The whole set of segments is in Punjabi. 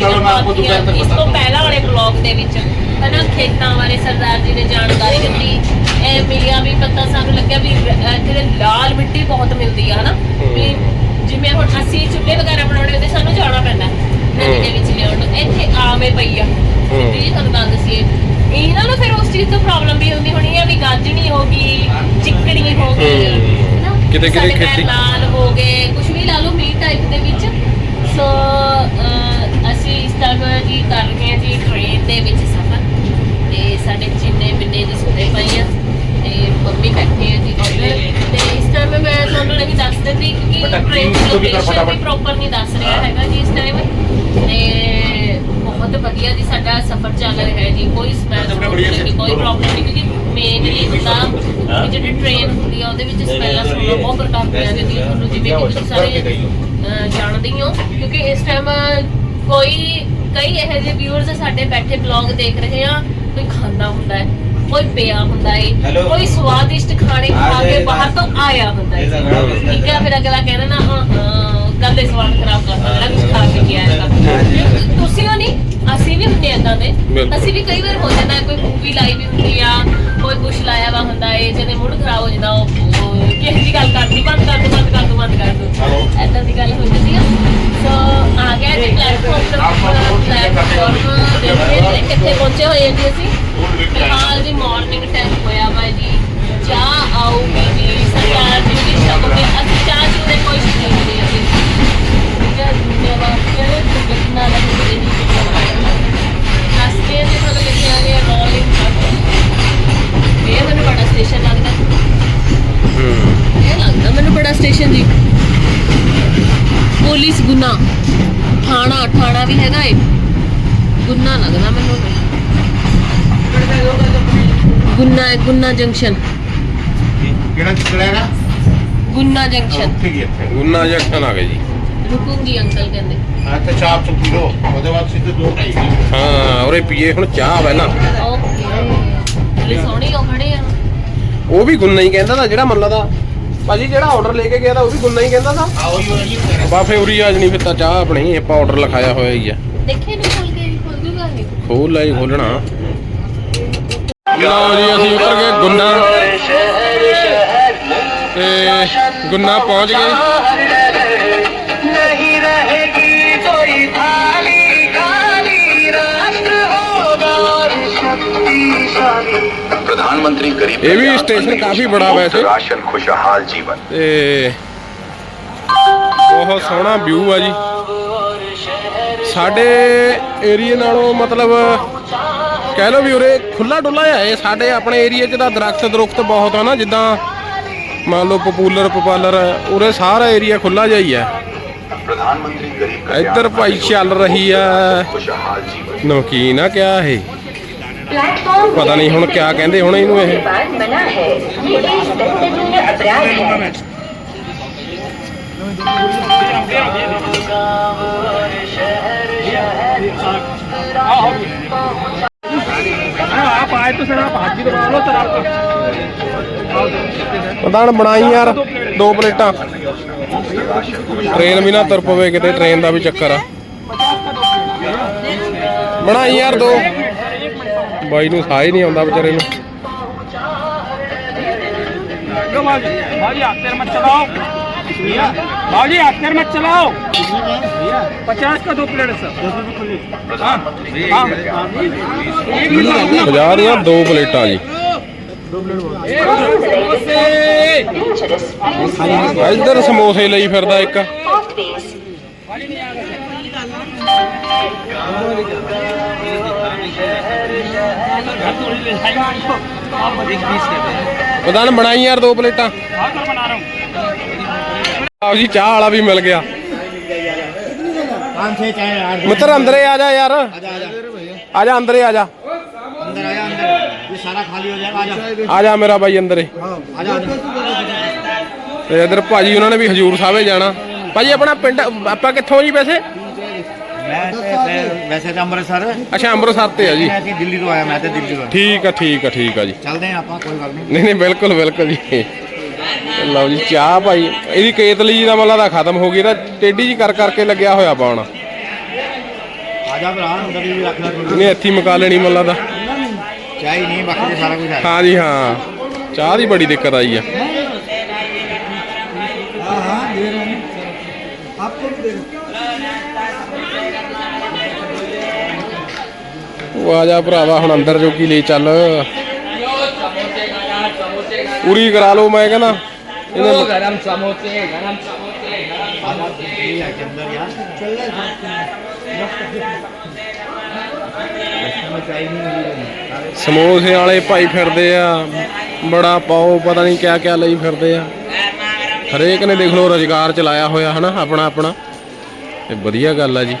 ਚਲੋ ਮੈਂ ਆਪਕੋ ਦੁਪਹਿਰ ਤੱਕ ਇਸ ਤੋਂ ਪਹਿਲਾਂ ਵਾਲੇ ਬਲੌਗ ਦੇ ਵਿੱਚ ਹਨਾ ਖੇਤਾਂ ਬਾਰੇ ਸਰਦਾਰ ਜੀ ਨੇ ਜਾਣਕਾਰੀ ਦਿੱਤੀ। ਇਹ ਮਿਲਿਆ ਵੀ ਪਤਾ ਸਾਨੂੰ ਲੱਗਿਆ ਵੀ ਇੱਥੇ ਲਾਲ ਮਿੱਟੀ ਬਹੁਤ ਮਿਲਦੀ ਆ ਹਨਾ? ਵੀ ਜਿਵੇਂ ਹੁਣ ਅਸੀਂ ਚੁੱਲ੍ਹੇ ਵਗੈਰਾ ਬਣਾਉਣੇ ਹੁੰਦੇ ਸਾਨੂੰ ਜਾਣਾ ਪੈਂਦਾ ਨਦੀ ਦੇ ਵਿੱਚ ਲਿਆਉਣ ਨੂੰ। ਇੱਥੇ ਆਵੇਂ ਪਈ ਆ। ਸਿੱਧੀ ਤੁਹਾਨੂੰ ਗੱਲ ਦੱਸੀਏ ਇਹਨਾਂ ਨੂੰ ਫਿਰ ਉਸ ਚੀਜ਼ ਤੋਂ ਪ੍ਰੋਬਲਮ ਵੀ ਹੁੰਦੀ ਹੋਣੀ ਆ ਵੀ ਗਾਜਣੀ ਹੋ ਗਈ ਚਿੱਕੜੀ ਹੋ ਗਈ ਕਿਤੇ- ਕਿਤੇ ਖੇਤੀ- ਲਾਲ ਹੋ ਗਏ ਕੁਝ ਵੀ ਲਾ ਲਓ ਮੀਟ ਟਾਈਪ ਦੇ ਵਿੱਚ। ਸੋ ਤਰ੍ਹਾਂ ਜੀ ਕਰ ਰਹੇ ਹਾਂ ਜੀ ਟ੍ਰੇਨ ਦੇ ਵਿੱਚ ਸਫ਼ਰ। ਤੇ ਸਾਡੇ ਚਿੰਨੇ ਬਿੰਨੇ ਜੀ ਸੁਣੇ ਪਏ ਆ ਤੇ ਮੰਮੀ ਬੈਠੇ ਆ ਜੀ ਉੱਧਰ ਤੇ ਇਸ ਟਾਈਮ ਮੈਂ ਤੁਹਾਨੂੰ ਨਹੀਂ ਦੱਸ ਦਿੰਦੀ ਕਿਉਂਕਿ ਟ੍ਰੇਨ ਦੀ ਲੋਕੇਸ਼ਨ ਵੀ। ਪ੍ਰੋਪਰ ਨਹੀਂ ਦੱਸ ਰਿਹਾ ਹੈਗਾ ਜੀ ਇਸ ਟਾਈਮ ਤੇ ਬਹੁਤ ਵਧੀਆ ਜੀ ਸਾਡਾ ਸਫ਼ਰ ਚੱਲ ਰਿਹਾ ਹੈ ਜੀ। ਕੋਈ ਸਮੈਲ ਨਹੀਂ ਕੋਈ ਪ੍ਰੋਬਲਮ ਨਹੀਂ ਕਿਉਂਕਿ ਮੇਨਲੀ ਹੁੰਦਾ ਜਿਹੜੀ ਟ੍ਰੇਨ ਹੁੰਦੀ ਆ ਉਹਦੇ ਵਿੱਚ ਸਮੈਲਾਂ ਸੁਣਨਾ ਬਹੁਤ ਪ੍ਰਕਾਰ ਦੀਆਂ ਜਾਂਦੀਆਂ ਤੁਹਾਨੂੰ ਜਿਵੇਂ ਕਿ ਤੁਸੀਂ ਸਾਰੇ ਜਾਣਦੇ ਹੀ ਹੋ। ਕਿਉਂਕਿ ਇਸ ਟਾਈਮ ਕੋਈ ਕਈ ਇਹੋ ਜਿਹੇ ਵਿਊਅਰਸ ਸਾਡੇ ਬੈਠੇ ਬਲੌਗ ਦੇਖ ਰਹੇ ਆ ਕੋਈ ਖਾਂਦਾ ਹੁੰਦਾ ਹੈ ਕੋਈ ਪਿਆ ਹੁੰਦਾ ਹੈ. ਕੋਈ ਸਵਾਦਿਸ਼ਟ ਖਾਣੇ ਖਾ ਆ ਕੇ ਬਾਹਰ ਤੋਂ ਆਇਆ ਹੁੰਦਾ ਹੈ। ਠੀਕ ਹੈ ਫਿਰ ਅਗਲਾ ਕਹਿੰਦਾ ਨਾ ਹਾਂ ਹਾਂ ਗੱਲ ਦੇ ਸਵਾਦ ਖਰਾਬ ਕਰਦਾ ਜਿਹੜਾ ਕੁਝ ਖਾ ਕੇ ਗਿਆ ਹੈਗਾ। ਤੁਸੀਂ ਹੋ ਨਹੀਂ ਅਸੀਂ ਵੀ ਹੁੰਦੇ ਏਦਾਂ ਦੇ। ਅਸੀਂ ਵੀ ਕਈ ਵਾਰ ਹੋ ਜਾਂਦਾ ਹੈ, ਕੋਈ ਮੂਵੀ ਲਾਈ ਵੀ ਹੁੰਦੀ ਆ ਕੋਈ ਕੁਛ ਲਾਇਆ ਵਾ ਹੁੰਦਾ ਏ ਜਿਹਦੇ ਮੂਡ ਖਰਾਬ ਹੋ ਜਾਂਦਾ ਉਹ ਦੀ ਗੱਲ ਕਰਦੀ ਬੰਦ ਕਰ ਦੋ ਬੰਦ ਕਰ ਦੋ ਬੰਦ ਕਰ ਦੋ. ਐਦਾਂ ਦੀ ਗੱਲ ਹੋ ਜਾਂਦੀ ਆ। ਸੋ ਆ ਗਿਆ ਜੀ ਪਲੇਟਫਾਰਮ ਪਲੇਟਫਾਰਮ ਦੇਖਦੇ ਕਿੱਥੇ ਪਹੁੰਚੇ ਹੋਏ ਜੀ ਅਸੀਂ। ਫਿਲਹਾਲ ਜੀ ਮਾਰਨਿੰਗ ਟਾਈਮ ਹੋਇਆ ਵਾ ਜੀ। ਗੁਨਾ ਜੰਕਸ਼ਨ। ਕਿਹੜਾ ਚਿਕੜਾ ਹੈਗਾ? ਗੁਨਾ ਜੰਕਸ਼ਨ। ਉੱਥੇ ਹੀ ਇੱਥੇ। ਗੁੰਨਾ ਜੰਕਸ਼ਨ ਆ ਗਏ ਜੀ। ਰੁਕੂੰਗੀ ਅੰਕਲ ਕਹਿੰਦੇ। ਇੱਥੇ ਚਾਪ ਚੁੱਕੀ ਲੋ ਉਹਦੇ ਬਾਅਦ ਸਿੱਧੇ ਦੋ ਢਾਈ ਹਾਂ ਉਰੇ ਪੀਏ ਹੁਣ ਚਾਹ ਪਹਿਲਾਂ ਓਕੇ। ਬੜੇ ਸੋਹਣੇ ਹੋ ਖੜੇ ਆ। ਉਹ ਵੀ ਗੁੰਨਾ ਹੀ ਕਹਿੰਦਾ ਦਾ ਜਿਹੜਾ ਮੰਨ ਦਾ। ਭਾਜੀ ਜਿਹੜਾ ਆਰਡਰ ਲੈ ਕੇ ਗਿਆ ਤਾਂ ਉਹ ਵੀ ਗੁੰਨਾ ਹੀ ਕਹਿੰਦਾ ਦਾ ਆ ਉਹੀ ਹੋਇਆ ਜੀ ਬਾ ਫੇ ਉਰੀ ਆ ਜਣੀ ਫਿਰ ਤਾਂ ਚਾਹ ਆਪਣੀ ਆਪਾਂ ਆਰਡਰ ਲਿਖਾਇਆ ਹੋਇਆ ਹੀ ਆ। ਦੇਖੇ ਨਹੀਂ ਖੋਲ ਕੇ ਵੀ ਖੋਲ ਦੂਗਾ ਇਹ ਖੋਲ ਲੈ ਜੀ ਖੋਲਣਾ ਲਓ ਜੀ ਅਸੀਂ ਉਤਰ ਗਏ ਗੁੰਨਾ ਤੇ ਗੁੰਨਾ ਪਹੁੰਚ ਗਏ। ਪ੍ਰਧਾਨ ਮੰਤਰੀ ਇਹ ਵੀ ਸਟੇਸ਼ਨ ਕਾਫੀ ਬੜਾ ਵੈਸੇ। ਰਾਸ਼ਨ ਖੁਸ਼ਹਾਲ ਜੀਵਨ। ਤੇ ਬਹੁਤ ਸੋਹਣਾ ਵਿਊ ਆ ਜੀ। ਸਾਡੇ ਏਰੀਆ ਨਾਲੋਂ ਮਤਲਬ ਕਹਿ ਲਓ ਵੀ ਉਰੇ ਖੁੱਲਾ ਡੁੱਲਾ ਹੈ। ਇਹ ਸਾਡੇ ਆਪਣੇ ਏਰੀਆ 'ਚ ਤਾਂ ਦਰਖਤ ਦਰੁਖਤ ਬਹੁਤ ਆ ਨਾ ਜਿੱਦਾਂ ਮੰਨ ਲਓ ਪਪੂਲਰ ਪਪਾਲਰ ਉਰੇ ਸਾਰਾ ਏਰੀਆ ਖੁੱਲਾ ਜਿਹਾ ਹੀ ਹੈ। ਪ੍ਰਧਾਨ ਮੰਤਰੀ ਗਰੀਬ ਇੱਧਰ ਭਾਈ ਚੱਲ ਰਹੀ ਹੈ। ਨਮਕੀਨ ਆ ਕਿਆ ਇਹ? ਪਤਾ ਨਹੀਂ ਹੁਣ ਕਿਆ ਕਹਿੰਦੇ ਹੁਣ ਇਹਨੂੰ ਇਹ। ये। के बाद मना है ये एक दंडनीय अपराध है ਪ੍ਰਧਾਨ ਬਣਾਈ ਯਾਰ ਦੋ ਪਲੇਟਾਂ ਟ੍ਰੇਨ ਵੀ ਨਾ ਤੁਰ ਪਵੇ ਕਿਤੇ ਟ੍ਰੇਨ ਦਾ ਵੀ ਚੱਕਰ ਆ ਬਣਾਈ ਯਾਰ ਦੋ ਬਾਈ ਨੂੰ ਸਾਹ ਹੀ ਨਹੀਂ ਆਉਂਦਾ ਵਿਚਾਰੇ ਨੂੰ भाजी हथियार मत चलाओ भाजी हथियार मत चलाओ पचास का दो प्लेट सर हाँ, हाँ। एक मिनट 50 ਦੀਆਂ ਦੋ ਪਲੇਟਾਂ ਜੀ Dangerous place. ਇੱਧਰ ਸਮੋਸੇ ਲਈ ਫਿਰਦਾ ਇੱਕ Off base. ਪ੍ਰਧਾਨ ਬਣਾਈ ਯਾਰ ਦੋ ਪਲੇਟਾਂ हाँ, सर बना रहा हूँ ਆਓ ਜੀ ਚਾਹ ਵਾਲਾ ਵੀ ਮਿਲ ਗਿਆ पाँच छः चाय यार ਮਿੱਤਰ ਅੰਦਰੇ ਆ ਜਾ ਯਾਰ ਆ ਜਾ ਅੰਦਰੇ ਆ ਜਾ अंदर आया अंदर सारा खाली हो जाएगा आजा ਆ ਜਾ ਮੇਰਾ ਬਾਈ ਅੰਦਰ ਏ आजा आजा ਤੇ ਇਧਰ ਭਾਜੀ ਉਹਨਾਂ ਨੇ ਵੀ ਹਜੂਰ ਸਾਹਿਬੇ ਜਾਣਾ ਭਾਜੀ ਆਪਣਾ ਪਿੰਡ ਆਪਾਂ ਕਿੱਥੋਂ ਜੀ ਵੈਸੇ मैं तो मैं- वैसे तो अमृतसर ਅੱਛਾ ਅੰਮ੍ਰਿਤਸਰ ਤੇ ਆ ਜੀ मैं तो दिल्ली तो आया मैं तो दिल्ली तो आया ਠੀਕ ਆ ਠੀਕ ਆ ਠੀਕ ਆ ਜੀ चलते हैं आप कोई गल नहीं ਨਹੀਂ ਨਹੀਂ ਬਿਲਕੁਲ ਬਿਲਕੁਲ ਜੀ ਤੇ ਲਓ ਜੀ ਚਾਹ ਭਾਈ। ਇਹਦੀ ਕੇਤਲੀ ਜੀ ਦਾ ਮੱਲਾ ਦਾ ਖਤਮ ਹੋ ਗਈ ਤਾਂ ਟੇਢੀ ਜੀ ਕਰ ਕਰਕੇ ਲੱਗਿਆ ਹੋਇਆ ਪਾਉਣ ਆਜਾ ਭਰਾ ਕਦੀ ਵੀ ਰੱਖ ਲੈ ਇਹਨੇ ਇੱਥੇ ਹੀ ਲੈਣੀ ਮੱਲਾ ਦਾ ਚਾਹੀ ਨਹੀਂ ਬਾਕੀ ਸਾਰਾ ਕੁਝ ਹਾਂ। ਜੀ ਹਾਂ। ਚਾਹ ਦੀ ਬੜੀ ਦਿੱਕਤ ਆਈ ਆ। ਆ ਜਾ ਭਰਾਵਾ ਹੁਣ ਅੰਦਰ ਜੋਗੀ ਲੈ ਚੱਲ। ਪੂਰੀ ਕਰਾ ਲਓ ਮੈਂ ਕਹਿੰਦਾ। ਇਹਨੇ गरम समोसे गरम समोसे ये है के अंदर यार में चाय नहीं मिली ਸਮੋਸੇ ਵਾਲੇ ਭਾਈ ਫਿਰਦੇ ਆ ਬੜਾ ਪਾਓ ਪਤਾ ਨਹੀਂ ਕਿਆ ਕਿਆ ਲਈ ਫਿਰਦੇ ਆ ਹਰੇਕ ਨੇ ਦੇਖ ਲਓ ਰੁਜ਼ਗਾਰ ਚਲਾਇਆ ਹੋਇਆ ਹਨਾ ਆਪਣਾ ਆਪਣਾ ਤੇ ਵਧੀਆ ਗੱਲ ਆ ਜੀ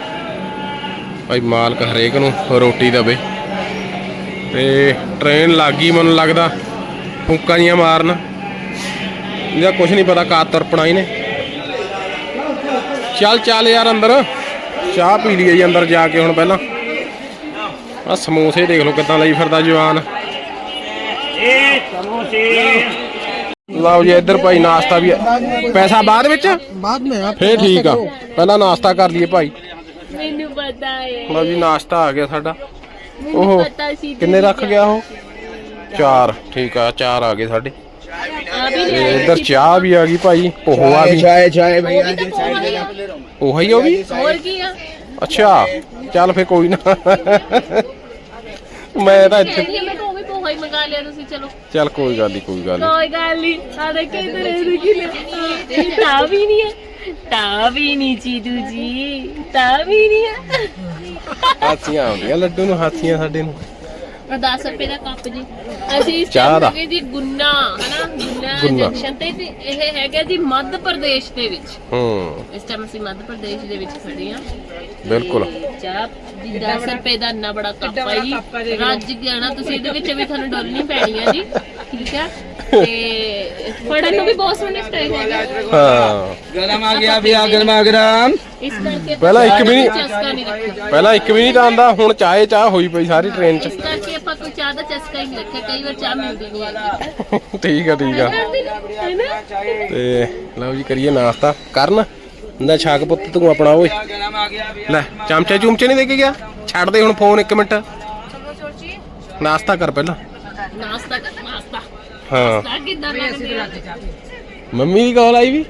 ਭਾਈ ਮਾਲਕ ਹਰੇਕ ਨੂੰ ਰੋਟੀ ਦੇਵੇ ਤੇ ਟ੍ਰੇਨ ਲੱਗ ਗਈ ਮੈਨੂੰ ਲੱਗਦਾ ਫੂਕਾਂ ਜੀਆਂ ਮਾਰਨ ਇਹਦਾ ਕੁਝ ਨਹੀਂ ਪਤਾ ਕਾ ਤਰਪਣਾ ਇਹਨੇ। ਚੱਲ ਚੱਲ ਯਾਰ ਅੰਦਰ। ਚਾਹ ਪੀ ਲਈਏ ਜੀ ਅੰਦਰ ਜਾ ਕੇ ਹੁਣ ਪਹਿਲਾਂ। ਆ ਸਮੋਸੇ ਦੇਖ ਲਓ ਕਿਦਾਂ ਲਈ ਫਿਰਦਾ ਜਵਾਨ। ਲਓ ਜੀ ਇੱਧਰ ਭਾਈ ਨਾਸ਼ਤਾ ਵੀ ਪੈਸਾ ਬਾਅਦ ਵਿੱਚ? ਬਾਅਦ ਵਿੱਚ ਫੇਰ ਠੀਕ ਆ। ਪਹਿਲਾਂ ਨਾਸ਼ਤਾ ਕਰ ਲਈਏ ਭਾਈ। ਮੈਨੂੰ ਪਤਾ ਹੈ ਲਓ ਜੀ ਨਾਸ਼ਤਾ ਆ ਗਿਆ ਸਾਡਾ। ਉਹ ਕਿੰਨੇ ਰੱਖ ਗਿਆ ਉਹ? ਚਾਰ। ਠੀਕ ਆ ਚਾਰ ਆ ਗਏ ਸਾਡੇ। ਆ ਵੀ ਤੇ ਇੱਧਰ ਚਾਹ ਵੀ ਆ ਗਈ ਭਾਈ ਪੋਹਾ ਵੀ चाय चाय भैया ਜੀ ਪੋਹਾ ਹੀ ਉਹ ਵੀ ਹੋਰ ਕੀ ਆ ਅੱਛਾ ਚੱਲ ਫੇ ਕੋਈ ਨਾ ਮੈਂ ਤਾਂ ਇੱਥੇ ਕਹਿੰਦੀ ਆ, ਮੈਂ ਤਾਂ ਉਹ ਵੀ ਪੋਹਾ ਹੀ ਮੰਗਾ ਲਿਆ ਤੁਸੀਂ ਚਲੋ ਚੱਲ ਕੋਈ ਗੱਲ ਨਹੀਂ ਕੋਈ ਗੱਲ ਨਹੀਂ ਕੋਈ ਗੱਲ ਨਹੀਂ ਆ ਦੇਖ ਇਧਰ ਇਹ ਕੀ ਲਿਆ ਤਾਂ ਵੀ ਨਹੀਂ ਹੈ ਤਾਂ ਵੀ ਨਹੀਂ ਚੀਦੂ ਜੀ ਤਾਂ ਵੀ ਨਹੀਂ ਹੈ ਹਾਥੀਆਂ ਆਉਂਦੀਆਂ ਲੱਡੂ ਨੂੰ ਹਾਥੀਆਂ ਸਾਡੇ ਨੂੰ ਉਹ 10 ਰੁਪਏ ਦਾ ਕੱਪ ਜੀ। ਅਸੀਂ ਇਸ ਚਾਹ ਦਾ। ਹੈਗੇ ਜੀ ਗੁੰਨਾ ਹਨਾ? ਗੁੰਨਾ ਗੁੰਨਾ। ਜੰਕਸ਼ਨ ਤੇ ਤੇ ਇਹ ਹੈਗਾ ਜੀ ਮੱਧ ਪ੍ਰਦੇਸ਼ ਦੇ ਵਿੱਚ। ਹੂੰ। ਇਸ ਟਾਈਮ ਅਸੀਂ ਮੱਧ ਪ੍ਰਦੇਸ਼ ਦੇ ਵਿੱਚ ਖੜੇ ਆ ਬਿਲਕੁਲ। ਚਾਹ ਜੀ 10 ਰੁਪਏ ਦਾ ਇੰਨਾ ਬੜਾ ਕੱਪ ਆ ਰੱਜ ਗਿਆ ਨਾ ਤੁਸੀਂ ਇਹਦੇ ਵਿੱਚ ਵੀ ਤੁਹਾਨੂੰ ਡੋਲਣੀ ਪੈਣੀ ਆ ਜੀ। ਠੀਕ ਆ? ਤੇ ਫੜਨ ਨੂੰ ਵੀ ਬਹੁਤ ਸੋਹਣੇ ਸਟਾਈਲ ਹੈਗੇ। ਹਾਂ। ਗਰਮ ਆ ਗਿਆ ਵੀ ਆ ਗਰਮ ਆ ਗਰਮ। ਪਹਿਲਾਂ ਇੱਕ ਵੀ ਨਹੀਂ- ਪਹਿਲਾਂ ਇੱਕ ਵੀ ਨਹੀਂ ਆਂਦਾ ਹੁਣ ਚਾਹੇ ਚਾਹ ਹੋਈ ਪਈ ਸਾਰੀ ਟ੍ਰੇਨ 'ਚ। ਚਾਹ ਦਾ ਠੀਕ ਆ ਠੀਕ ਆ। ਤੇ ਲਓ ਜੀ ਕਰੀਏ ਨਾਸ਼ਤਾ। ਕਰਨ? ਨਾ ਛਾਕ ਪੁੱਤ ਤੂੰ ਆਪਣਾ ਓਏ। ਲੈ ਚਮਚੇ ਚੁਮਚੇ ਨਹੀਂ ਦੇ ਕੇ ਗਿਆ? ਛੱਡ ਦੇ ਹੁਣ ਫੋਨ 1 ਮਿੰਟ। ਨਾਸਤਾ ਕਰ ਪਹਿਲਾਂ। ਨਾਸਤਾ ਕਰ ਨਾਸਤਾ ਹਾਂ। ਕਿੱਦਾਂ ਮੰਮੀ ਦੀ ਕਾਲ ਆਈ ਵੀ?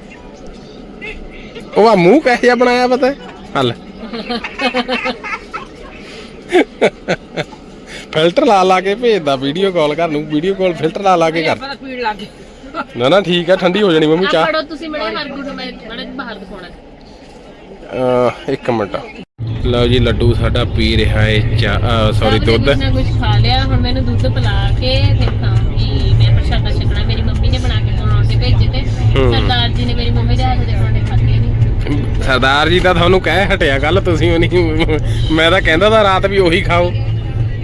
ਉਹ ਆ ਮੂੰਹ ਕਹਿ ਜਾ ਬਣਾਇਆ ਪਤਾ ਹਲ ਫਿਲਟਰ ਲਾ ਲਾ ਕੇ ਭੇਜਦਾ ਵੀਡੀਓ ਕਾਲ ਕਰ ਨੂੰ ਵੀਡੀਓ ਕਾਲ ਫਿਲਟਰ ਲਾ ਲਾ ਕੇ ਕਰ। ਨਾ ਨਾ ਠੀਕ ਆ ਠੰਡੀ ਹੋ ਜਾਣੀ ਮੰਮੀ ਚਾਹ। ਫੜੋ ਤੁਸੀਂ ਮੜੇ ਹਰ ਗੁਰੂ ਮੈਂ ਬਾਹਰ ਦਿਖਾਉਣਾ। ਇੱਕ ਮਿੰਟ। ਲਓ ਜੀ ਲੱਡੂ ਸਾਡਾ ਪੀ ਰਿਹਾ ਹੈ ਚਾਹ ਸੌਰੀ ਦੁੱਧ। ਕੁਛ ਨਾ ਕੁਝ ਖਾ ਲਿਆ ਹੁਣ ਮੈਨੂੰ ਦੁੱਧ ਪਿਲਾ ਕੇ ਫਿਰ ਖਾਵਾਂਗੀ ਮੈਂ ਪ੍ਰਸ਼ਾਦਾ ਛਕਣਾ ਮੇਰੀ ਮੰਮੀ ਨੇ ਬਣਾ ਕੇ ਪਰੌਂਠੇ ਭੇਜੇ ਤੇ। ਹੂੰ। ਸਰਦਾਰ ਜੀ ਨੇ ਮੇਰੀ ਮੰਮੀ ਦੇ ਹੱਥ ਦੇ ਪਰੌਂਠੇ ਖਾਦੇ ਨਹੀਂ ਸਰਦਾਰ ਜੀ ਤਾਂ ਤੁਹਾਨੂੰ ਕਹਿ ਹਟਿਆ ਕੱਲ ਤੁਸੀਂ ਉਹ ਨਹੀਂ ਮੈਂ ਤਾਂ ਕਹਿੰਦਾ ਤਾਂ ਰਾਤ ਵੀ ਉਹੀ ਖਾਓ